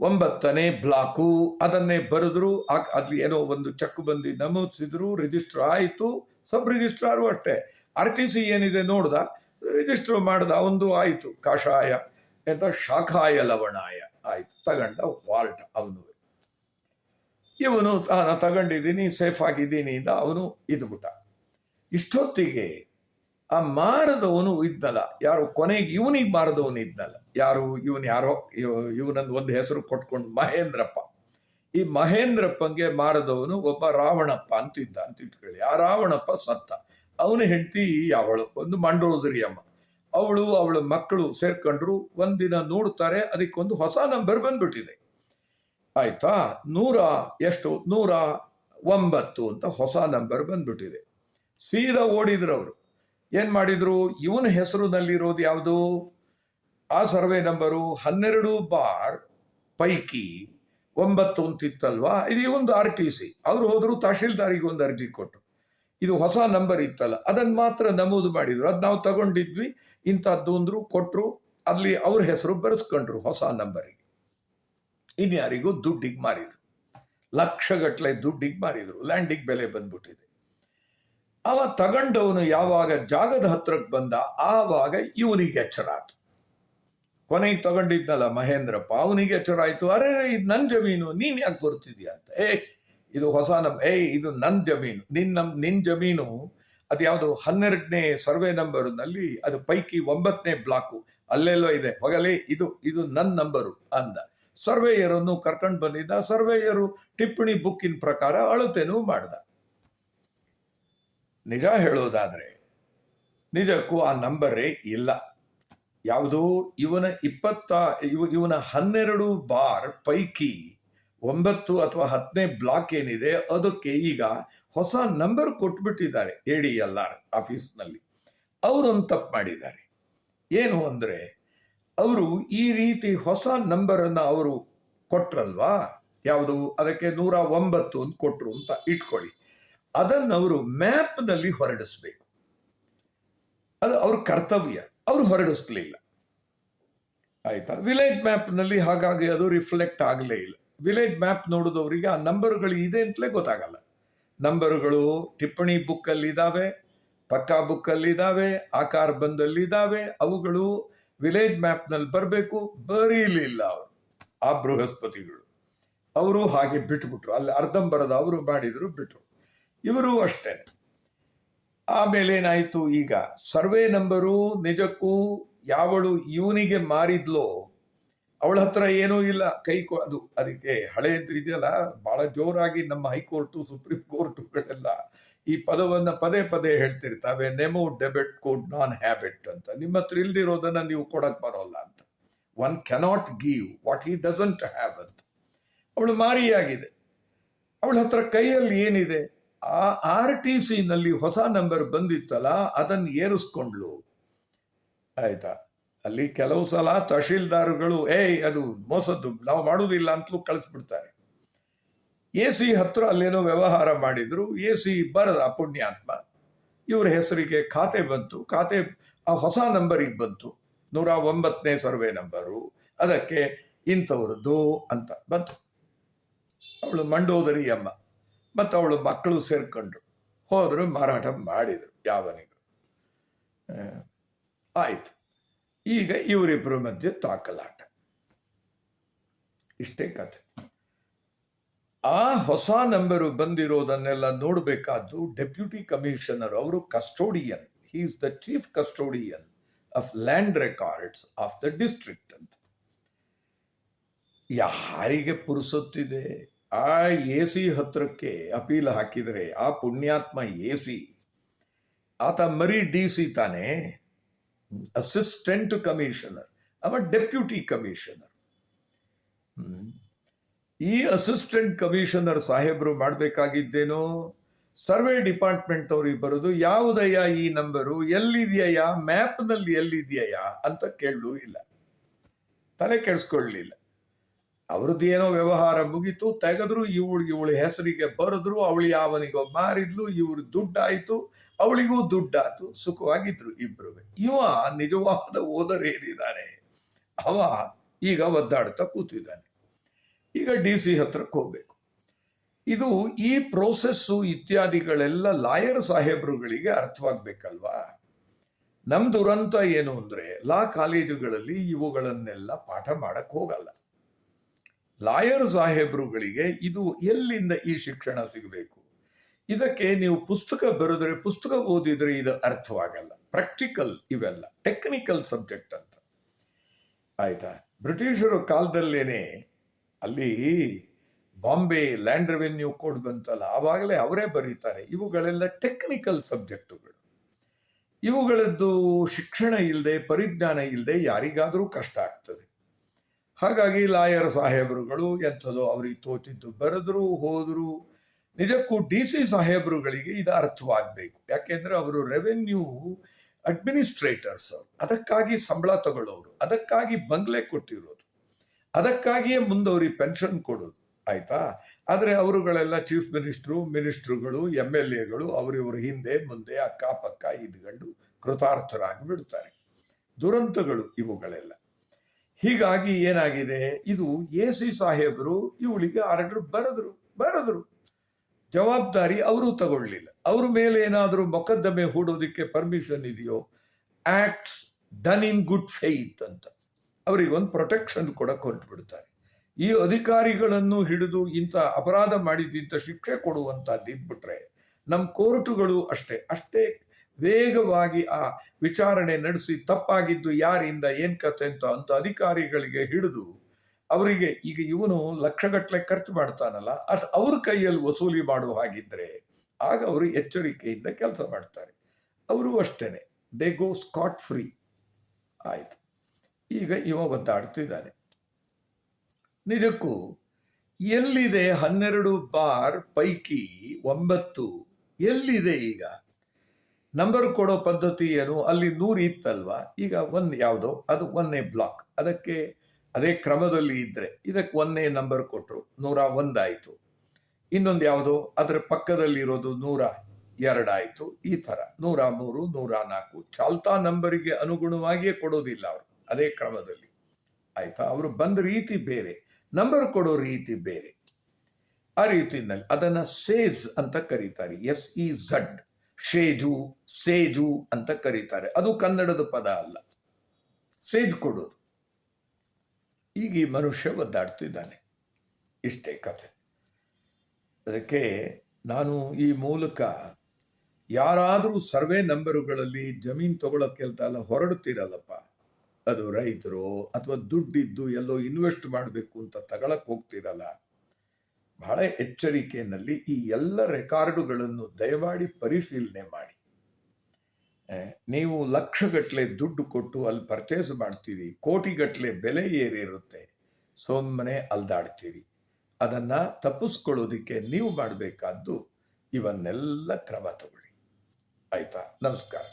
ಒಂಬತ್ತನೇ ಬ್ಲಾಕು, ಅದನ್ನೇ ಬರೆದ್ರು ಅಲ್ಲಿ ಏನೋ ಒಂದು ಚೆಕ್ ಬಂದು ನಮೂದಿಸಿದ್ರು ರಿಜಿಸ್ಟರ್ ಆಯಿತು ಸಬ್ ರಿಜಿಸ್ಟ್ರಾರು ಅಷ್ಟೇ. ಆರ್ ಟಿ ಸಿ ಏನಿದೆ ನೋಡ್ದ ರಿಜಿಸ್ಟರ್ ಮಾಡ್ದ, ಒಂದು ಆಯಿತು, ಕಾಷಾಯ, ಎಂತ ಶಾಖಾಯ ಲವಣಾಯ, ಆಯಿತು, ತಗೊಂಡ ವಾಲ್ಟ್ ಅವನು. ಇವನು ನಾನು ತಗೊಂಡಿದ್ದೀನಿ ಸೇಫ್ ಆಗಿದ್ದೀನಿ ಅಂತ ಅವನು ಇದ್ಬಿಟ್ಟ. ಇಷ್ಟೊತ್ತಿಗೆ ಆ ಮಾರದವನು ಇದ್ನಲ್ಲ ಯಾರು ಕೊನೆಗೆ ಇವನಿಗೆ ಮಾರದವನು ಇದ್ನಲ್ಲ ಯಾರು ಇವನು ಯಾರೋ, ಇವ- ಇವನೊಂದು ಒಂದು ಹೆಸರು ಕೊಟ್ಕೊಂಡು ಮಹೇಂದ್ರಪ್ಪ. ಈ ಮಹೇಂದ್ರಪ್ಪಂಗೆ ಮಾರದವನು ಒಬ್ಬ ರಾವಣಪ್ಪ ಅಂತಿದ್ದ ಅಂತ ಇಟ್ಕೊಳ್ಳಿ ಆ ರಾವಣಪ್ಪ ಸತ್ತ. ಅವನ ಹೆಂಡತಿ ಅವಳು, ಒಂದು ಮಂಡೋದರಿ ಅಮ್ಮ ಅವಳು, ಅವಳ ಮಕ್ಕಳು ಸೇರ್ಕೊಂಡ್ರು, ಒಂದಿನ ನೋಡ್ತಾರೆ, ಅದಕ್ಕೊಂದು ಹೊಸ ನಂಬರ್ ಬಂದ್ಬಿಟ್ಟಿದೆ. ಆಯ್ತಾ? ನೂರ ಎಷ್ಟು? ನೂರ ಒಂಬತ್ತು ಅಂತ ಹೊಸ ನಂಬರ್ ಬಂದ್ಬಿಟ್ಟಿದೆ. ಸೀದಾ ಓಡಿದ್ರು ಅವರು ಏನ್ ಮಾಡಿದ್ರು? ಇವನ ಹೆಸರಿನಲ್ಲಿರೋದು ಯಾವುದು? ಆ ಸರ್ವೆ ನಂಬರು ಹನ್ನೆರಡು ಬಾರ್ ಪೈಕಿ ಒಂಬತ್ತು ಅಂತಿತ್ತಲ್ವಾ? ಇದು ಒಂದು ಆರ್ ಟಿ ಸಿ. ಅವರು ಹೋದರು ತಹಶೀಲ್ದಾರಿಗೆ ಒಂದು ಅರ್ಜಿ ಕೊಟ್ಟರು ಇದು ಹೊಸ ನಂಬರ್ ಇತ್ತಲ್ಲ ಅದನ್ನ ಮಾತ್ರ ನಮೂದು ಮಾಡಿದ್ರು. ಅದು ನಾವು ತಗೊಂಡಿದ್ವಿ, ಇಂಥದ್ದು ಅಂದರು ಕೊಟ್ಟರು ಅಲ್ಲಿ ಅವ್ರ ಹೆಸರು ಬರೆಸ್ಕೊಂಡ್ರು ಹೊಸ ನಂಬರಿಗೆ. ಇನ್ಯಾರಿಗೂ ದುಡ್ಡಿಗೆ ಮಾರಿದ್ರು. ಲಕ್ಷಗಟ್ಟಲೆ ದುಡ್ಡಿಗೆ ಮಾರಿದ್ರು. ಲ್ಯಾಂಡಿಗೆ ಬೆಲೆ ಬಂದ್ಬಿಟ್ಟಿದೆ. ಅವ ತಗೊಂಡವನು ಯಾವಾಗ ಜಾಗದ ಹತ್ರಕ್ಕೆ ಬಂದ, ಆವಾಗ ಇವನಿಗೆ ಎಚ್ಚರ ಆಯ್ತು ಕೊನೆಗೆ ತಗೊಂಡಿದ್ನಲ್ಲ ಮಹೇಂದ್ರಪ್ಪ ಅವನಿಗೆ ಆಯ್ತು ಅರೆ, ಇದು ನನ್ನ ಜಮೀನು, ನೀನು ಯಾಕೆ ಬರ್ತಿದ್ಯಾ ಅಂತ? ಏ, ಇದು ಹೊಸ ನಮ್, ಏ, ಇದು ನನ್ನ ಜಮೀನು, ನಿನ್ ನಮ್, ನಿನ್ ಜಮೀನು, ಅದು ಯಾವುದು ಹನ್ನೆರಡನೇ ಸರ್ವೆ ನಂಬರ್ನಲ್ಲಿ ಅದು ಪೈಕಿ ಒಂಬತ್ತನೇ ಬ್ಲಾಕು, ಅಲ್ಲೆಲ್ಲೋ ಇದೆ ಹೊಗಲೇ ಇದು ಇದು ನನ್ನ ನಂಬರು, ಅಂದ. ಸರ್ವೇಯರನ್ನು ಕರ್ಕೊಂಡು ಬಂದಿದ್ದ ಸರ್ವೇಯರು ಟಿಪ್ಪಣಿ ಬುಕ್ಕಿನ ಪ್ರಕಾರ ಅಳತೆನೂ ಮಾಡ್ದ. ನಿಜ ಹೇಳೋದಾದ್ರೆ, ನಿಜಕ್ಕೂ ಆ ನಂಬರೇ ಇಲ್ಲ. ಯಾವುದು? ಇವನ ಇಪ್ಪತ್ತ, ಇವ, ಇವನ ಹನ್ನೆರಡು ಬಾರ್ ಪೈಕಿ ಒಂಬತ್ತು ಅಥವಾ ಹತ್ತನೇ ಬ್ಲಾಕ್ ಏನಿದೆ, ಅದಕ್ಕೆ ಈಗ ಹೊಸ ನಂಬರ್ ಕೊಟ್ಬಿಟ್ಟಿದ್ದಾರೆ ಎ ಡಿ ಎಲ್ ಆರ್ ಆಫೀಸ್ನಲ್ಲಿ. ಅವರೊಂದು ತಪ್ಪು ಮಾಡಿದ್ದಾರೆ. ಏನು ಅಂದರೆ, ಅವರು ಈ ರೀತಿ ಹೊಸ ನಂಬರನ್ನು ಅವರು ಕೊಟ್ರಲ್ವಾ? ಯಾವುದು? ಅದಕ್ಕೆ ನೂರ ಒಂಬತ್ತು ಅಂತ ಕೊಟ್ಟರು ಅಂತ ಇಟ್ಕೊಳ್ಳಿ. ಅದನ್ನು ಅವರು ಮ್ಯಾಪ್ನಲ್ಲಿ ಹೊರಡಿಸ್ಬೇಕು. ಅದು ಅವ್ರ ಕರ್ತವ್ಯ. ಅವರು ಹೊರಡಿಸ್ಲಿಲ್ಲ. ಆಯ್ತಾ? ವಿಲೇಜ್ ಮ್ಯಾಪ್ನಲ್ಲಿ ಹಾಗಾಗಿ ಅದು ರಿಫ್ಲೆಕ್ಟ್ ಆಗಲೇ ಇಲ್ಲ. ವಿಲೇಜ್ ಮ್ಯಾಪ್ ನೋಡಿದವರಿಗೆ ಆ ನಂಬರ್ಗಳು ಇದೆ ಅಂತಲೇ ಗೊತ್ತಾಗಲ್ಲ. ನಂಬರ್ಗಳು ಟಿಪ್ಪಣಿ ಬುಕ್ಕಲ್ಲಿ ಇದ್ದಾವೆ ಪಕ್ಕಾ ಬುಕ್ಕಲ್ಲಿ ಇದ್ದಾವೆ ಆಕಾರ ಬಂದಲ್ಲಿ ಇದ್ದಾವೆ ಅವುಗಳು ವಿಲೇಜ್ ಮ್ಯಾಪ್ನಲ್ಲಿ ಬರಬೇಕು, ಬರೀಲಿಲ್ಲ ಅವರು, ಆ ಬೃಹಸ್ಪತಿಗಳು. ಅವರು ಹಾಗೆ ಬಿಟ್ಬಿಟ್ರು. ಅಲ್ಲಿ ಅರ್ಧಂಬರದ ಅವರು ಮಾಡಿದ್ರು ಬಿಟ್ರು. ಇವರು ಅಷ್ಟೇನೆ. ಆಮೇಲೆ ಏನಾಯಿತು ಈಗ? ಸರ್ವೆ ನಂಬರು ನಿಜಕ್ಕೂ ಯಾವಳು ಇವನಿಗೆ ಮಾರಿದ್ಲೋ, ಅವಳ ಹತ್ರ ಏನೂ ಇಲ್ಲ. ಕೈ ಅದು ಅದಕ್ಕೆ ಹಳೆ ಇದೆಯಲ್ಲ ಬಹಳ ಜೋರಾಗಿ ನಮ್ಮ ಹೈಕೋರ್ಟು, ಸುಪ್ರೀಂ ಕೋರ್ಟುಗಳೆಲ್ಲ ಈ ಪದವನ್ನು ಪದೇ ಪದೇ ಹೇಳ್ತಿರ್ತಾವೆ. ನೆಮೋ ಡೆಬಿಟ್ ಕೋಡ್ ನಾನ್ ಹ್ಯಾಬಿಟ್ ಅಂತ. ನಿಮ್ಮ ಹತ್ರ ಇಲ್ದಿರೋದನ್ನ ನೀವು ಕೊಡಕ್ ಬರೋಲ್ಲ ಅಂತ. One cannot give what he doesn't have ಅಂತ. ಅವಳು ಮಾರಿಯಾಗಿದೆ. ಅವಳ ಹತ್ರ ಕೈಯಲ್ಲಿ ಏನಿದೆ? ಆ ಆರ್ ಟಿ ಸಿನಲ್ಲಿ ಹೊಸ ನಂಬರ್ ಬಂದಿತ್ತಲ್ಲ, ಅದನ್ನು ಏರಿಸ್ಕೊಂಡ್ಲು. ಆಯ್ತಾ? ಅಲ್ಲಿ ಕೆಲವು ಸಲ ತಹಶೀಲ್ದಾರ್ಗಳು, ಏಯ್, ಅದು ಮೋಸದ್ದು, ನಾವು ಮಾಡೋದಿಲ್ಲ ಅಂತಲೂ ಕಳಿಸ್ಬಿಡ್ತಾರೆ. ಎ ಸಿ ಹತ್ರ ಅಲ್ಲೇನೋ ವ್ಯವಹಾರ ಮಾಡಿದ್ರು. ಎ ಸಿ ಬರದ ಪುಣ್ಯಾತ್ಮ. ಇವ್ರ ಹೆಸರಿಗೆ ಖಾತೆ ಬಂತು. ಖಾತೆ, ಆ ಹೊಸ ನಂಬರಿಗೆ ಬಂತು. ನೂರ ಒಂಬತ್ತನೇ ಸರ್ವೆ ನಂಬರು. ಅದಕ್ಕೆ ಇಂಥವ್ರದ್ದು ಅಂತ ಬಂತು. ಅವಳು ಮಂಡೋದರಿ ಅಮ್ಮ ಮತ್ತು ಅವಳು ಮಕ್ಕಳು ಸೇರ್ಕೊಂಡ್ರು. ಹೋದರು ಮಾರಾಟ ಮಾಡಿದರು ಯಾವನಿಗೂ. ಆಯಿತು. ಈಗ ಇವರಿಬ್ಬರ ಮಧ್ಯೆ ತಾಕಲಾಟ. ಇಷ್ಟೇ ಕತೆ ಆ ಹೊಸ ನಂಬರು ಬಂದಿರೋದನ್ನೆಲ್ಲ ನೋಡಬೇಕಾದ್ದು ಡೆಪ್ಯೂಟಿ ಕಮಿಷನರ್ ಅವರು custodian. He is the chief custodian of land records of the district ಅಂತ. ಯಾರಿಗೆ ಪುರುಸೊತ್ತಿದೆ? ಆ ಎ ಸಿ ಹತ್ರಕ್ಕೆ ಅಪೀಲ್ ಹಾಕಿದರೆ ಆ ಪುಣ್ಯಾತ್ಮ ಎ ಸಿ ಆತ ಮರಿ ಡಿ ಸಿ ತಾನೆ, ಅಸಿಸ್ಟೆಂಟ್ ಕಮಿಷನರ್, ಅವ ಡೆಪ್ಯೂಟಿ ಕಮಿಷನರ್. ಈ ಅಸಿಸ್ಟೆಂಟ್ ಕಮಿಷನರ್ ಸಾಹೇಬರು ಮಾಡಬೇಕಾಗಿದ್ದೇನೋ? ಸರ್ವೆ ಡಿಪಾರ್ಟ್ಮೆಂಟ್ ಅವ್ರಿಗೆ ಬರೋದು, ಯಾವುದಯ್ಯ ಈ ನಂಬರು? ಎಲ್ಲಿದೆಯಾ ಮ್ಯಾಪ್ನಲ್ಲಿ ಎಲ್ಲಿದೆಯಾ ಅಂತ ಕೇಳಲೂ ಇಲ್ಲ. ತಲೆ ಕೆಡಿಸ್ಕೊಳ್ಳಲಿಲ್ಲ ಅವ್ರದ್ದು ಏನೋ ವ್ಯವಹಾರ ಮುಗೀತು, ತೆಗೆದ್ರು, ಇವಳಿಗೆ ಇವಳ ಹೆಸರಿಗೆ ಬರೆದ್ರು, ಅವಳು ಯಾವನಿಗೋ ಮಾರಿದ್ಲು, ಇವ್ರ ದುಡ್ಡಾಯ್ತು, ಅವಳಿಗೂ ದುಡ್ಡಾಯ್ತು, ಸುಖವಾಗಿದ್ರು ಇಬ್ರು ಇವ ನಿಜವಾದ ಓದರೇನಿದ್ದಾನೆ ಅವ ಈಗ ಒದ್ದಾಡ್ತಾ ಕೂತಿದ್ದಾನೆ. ಈಗ ಡಿ ಸಿ ಹತ್ರಕ್ಕೆ ಹೋಗ್ಬೇಕು. ಇದು ಈ ಪ್ರೋಸೆಸ್ಸು ಇತ್ಯಾದಿಗಳೆಲ್ಲ ಲಾಯರ್ ಸಾಹೇಬ್ರುಗಳಿಗೆ ಅರ್ಥವಾಗ್ಬೇಕಲ್ವಾ? ನಮ್ಮ ದುರಂತ ಏನು ಅಂದ್ರೆ, ಲಾ ಕಾಲೇಜುಗಳಲ್ಲಿ ಇವುಗಳನ್ನೆಲ್ಲ ಪಾಠ ಮಾಡಕ್ಕೆ ಹೋಗಲ್ಲ. ಲಾಯರ್ ಸಾಹೇಬ್ರುಗಳಿಗೆ ಇದು ಎಲ್ಲಿಂದ ಈ ಶಿಕ್ಷಣ ಸಿಗಬೇಕು? ಇದಕ್ಕೆ ನೀವು ಪುಸ್ತಕ ಬರೆದ್ರೆ ಪುಸ್ತಕ ಓದಿದ್ರೆ ಇದು ಅರ್ಥವಾಗಲ್ಲ. ಪ್ರಾಕ್ಟಿಕಲ್ ಇವೆಲ್ಲ. ಟೆಕ್ನಿಕಲ್ ಸಬ್ಜೆಕ್ಟ್ ಅಂತ. ಆಯ್ತಾ? ಬ್ರಿಟಿಷರ ಕಾಲದಲ್ಲೇನೆ ಅಲ್ಲಿ ಬಾಂಬೆ ಲ್ಯಾಂಡ್ ರೆವೆನ್ಯೂ ಕೋಡ್ ಬಂತಲ್ಲ, ಆವಾಗಲೇ ಅವರೇ ಬರೀತಾರೆ. ಇವುಗಳೆಲ್ಲ ಟೆಕ್ನಿಕಲ್ ಸಬ್ಜೆಕ್ಟುಗಳು ಇವುಗಳದ್ದು ಶಿಕ್ಷಣ ಇಲ್ಲದೆ ಪರಿಜ್ಞಾನ ಇಲ್ಲದೆ ಯಾರಿಗಾದರೂ ಕಷ್ಟ ಆಗ್ತದೆ. ಹಾಗಾಗಿ ಲಾಯರ್ ಸಾಹೇಬರುಗಳು ಎಂಥದೋ ಅವರಿಗೆ ತೋಚಿದ್ದು ಬರೆದ್ರು ಹೋದರು ನಿಜಕ್ಕೂ ಡಿ ಸಿ ಸಾಹೇಬರುಗಳಿಗೆ ಇದು ಅರ್ಥವಾಗಬೇಕು. ಯಾಕೆಂದ್ರೆ ಅವರು ರೆವೆನ್ಯೂ ಅಡ್ಮಿನಿಸ್ಟ್ರೇಟರ್ಸ್ ಅವರು. ಅದಕ್ಕಾಗಿ ಸಂಬಳ ತಗೊಳ್ಳೋರು. ಅದಕ್ಕಾಗಿ ಬಂಗ್ಲೆ ಕೊಟ್ಟಿರೋದು. ಅದಕ್ಕಾಗಿಯೇ ಮುಂದವ್ರಿಗೆ ಪೆನ್ಷನ್ ಕೊಡೋದು. ಆಯಿತಾ? ಆದರೆ ಅವರುಗಳೆಲ್ಲ ಚೀಫ್ ಮಿನಿಸ್ಟ್ರು, ಮಿನಿಸ್ಟ್ರುಗಳು, ಎಂ ಎಲ್ ಎಗಳು, ಅವರಿವರು ಹಿಂದೆ, ಮುಂದೆ, ಅಕ್ಕಪಕ್ಕ ಇದ್ಕೊಂಡು ಕೃತಾರ್ಥರಾಗಿ ಬಿಡ್ತಾರೆ. ದುರಂತಗಳು ಇವುಗಳೆಲ್ಲ. ಹೀಗಾಗಿ ಏನಾಗಿದೆ? ಇದು ಎ ಸಿ ಸಾಹೇಬರು ಇವಳಿಗೆ ಆರ್ಡರ್ ಬರೆದ್ರು ಬರೆದ್ರು. ಜವಾಬ್ದಾರಿ ಅವರು ತಗೊಳ್ಳಿಲ್ಲ. ಅವ್ರ ಮೇಲೆ ಏನಾದರೂ ಮೊಕದ್ದಮೆ ಹೂಡೋದಕ್ಕೆ ಪರ್ಮಿಷನ್ ಇದೆಯೋ? Acts done in good faith ಅಂತ. ಅವರಿಗೊಂದು ಪ್ರೊಟೆಕ್ಷನ್ ಕೊಡಕ್ಕೆ ಹೊರಟುಬಿಡ್ತಾರೆ ಈ ಅಧಿಕಾರಿಗಳನ್ನು ಹಿಡಿದು ಇಂಥ ಅಪರಾಧ ಮಾಡಿದಿಂತ ಶಿಕ್ಷೆ ಕೊಡುವಂಥದ್ದು ಇದ್ಬಿಟ್ರೆ, ನಮ್ಮ ಕೋರ್ಟುಗಳು ಅಷ್ಟೇ. ಅಷ್ಟೇ ವೇಗವಾಗಿ ಆ ವಿಚಾರಣೆ ನಡೆಸಿ ತಪ್ಪಾಗಿದ್ದು ಯಾರಿಂದ, ಏನ್ ಕತೆ ಅಂತ ಅಂತ ಅಧಿಕಾರಿಗಳಿಗೆ ಹಿಡಿದು ಅವರಿಗೆ ಈಗ ಇವನು ಲಕ್ಷಗಟ್ಟಲೆ ಖರ್ಚು ಮಾಡ್ತಾನಲ್ಲ ಅಷ್ಟು ಅವ್ರ ಕೈಯಲ್ಲಿ ವಸೂಲಿ ಮಾಡುವ ಹಾಗಿದ್ರೆ ಆಗ ಅವರು ಎಚ್ಚರಿಕೆಯಿಂದ ಕೆಲಸ ಮಾಡ್ತಾರೆ. ಅವರು ಅಷ್ಟೇನೆ. ದೇ ಗೋ ಸ್ಕಾಟ್ ಫ್ರೀ ಆಯ್ತು. ಈಗ ಇವ ಒದ್ದಾಡ್ತಿದ್ದಾನೆ ನಿಜಕ್ಕೂ ಎಲ್ಲಿದೆ ಹನ್ನೆರಡು ಬಾರ್ ಪೈಕಿ ಒಂಬತ್ತು ಎಲ್ಲಿದೆ ಈಗ? ನಂಬರ್ ಕೊಡೋ ಪದ್ಧತಿ ಏನು? ಅಲ್ಲಿ ನೂರು ಇತ್ತಲ್ವಾ? ಈಗ ಒಂದು ಯಾವುದೋ, ಅದು ಒಂದೇ ಬ್ಲಾಕ್ ಅದಕ್ಕೆ ಅದೇ ಕ್ರಮದಲ್ಲಿ ಇದ್ದರೆ ಇದಕ್ಕೆ ಒಂದೇ ನಂಬರ್ ಕೊಟ್ಟರು ನೂರ ಒಂದಾಯಿತು ಇನ್ನೊಂದು ಯಾವುದೋ, ಅದರ ಪಕ್ಕದಲ್ಲಿರೋದು ನೂರ ಎರಡಾಯಿತು ಈ ಥರ ನೂರ ಮೂರು, ನೂರ ನಾಲ್ಕು. ಚಾಲ್ತಾ ನಂಬರಿಗೆ ಅನುಗುಣವಾಗಿಯೇ ಕೊಡೋದಿಲ್ಲ ಅವರು. ಅದೇ ಕ್ರಮದಲ್ಲಿ. ಆಯಿತಾ? ಅವರು ಬಂದ ರೀತಿ ಬೇರೆ ನಂಬರ್ ಕೊಡೋ ರೀತಿ ಬೇರೆ. ಆ ರೀತಿಯಲ್ಲಿ ಅದನ್ನು ಸೇಜ್ ಅಂತ ಕರೀತಾರೆ ಎಸ್ ಇ ಝಡ್ ಶೇಜು ಸೇದು ಅಂತ ಕರೀತಾರೆ. ಅದು ಕನ್ನಡದ ಪದ ಅಲ್ಲ. ಸೇಜ್ ಕೊಡೋದು. ಈಗ ಈ ಮನುಷ್ಯ ಒದ್ದಾಡ್ತಿದ್ದಾನೆ. ಇಷ್ಟೇ ಕಥೆ. ಅದಕ್ಕೆ ನಾನು ಈ ಮೂಲಕ ಯಾರಾದರೂ ಸರ್ವೆ ನಂಬರುಗಳಲ್ಲಿ ಜಮೀನು ಎಲ್ಲ ಹೊರಡ್ತಿರಲ್ಲಪ್ಪ ಅದು ರೈತರು ಅಥವಾ ದುಡ್ಡಿದ್ದು ಎಲ್ಲೋ ಇನ್ವೆಸ್ಟ್ ಮಾಡಬೇಕು ಅಂತ ತಗೊಳಕ್ಕೆ ಹೋಗ್ತಿರಲ್ಲ. ಬಹಳ ಎಚ್ಚರಿಕೆಯಲ್ಲಿ ಈ ಎಲ್ಲ ರೆಕಾರ್ಡುಗಳನ್ನು ದಯಮಾಡಿ ಪರಿಶೀಲನೆ ಮಾಡಿ. ನೀವು ಲಕ್ಷಗಟ್ಟಲೆ ದುಡ್ಡು ಕೊಟ್ಟು ಅಲ್ಲಿ ಪರ್ಚೇಸ್ ಮಾಡ್ತೀರಿ ಕೋಟಿಗಟ್ಟಲೆ ಬೆಲೆ ಏರಿರುತ್ತೆ ಸುಮ್ಮನೆ ಅಲ್ದಾಡ್ತೀರಿ. ಅದನ್ನ ತಪ್ಪಿಸ್ಕೊಳ್ಳೋದಿಕ್ಕೆ ನೀವು ಮಾಡಬೇಕಾದ್ದು ಇವನ್ನೆಲ್ಲ ಕ್ರಮ ತಗೊಳ್ಳಿ. ಆಯ್ತಾ? ನಮಸ್ಕಾರ.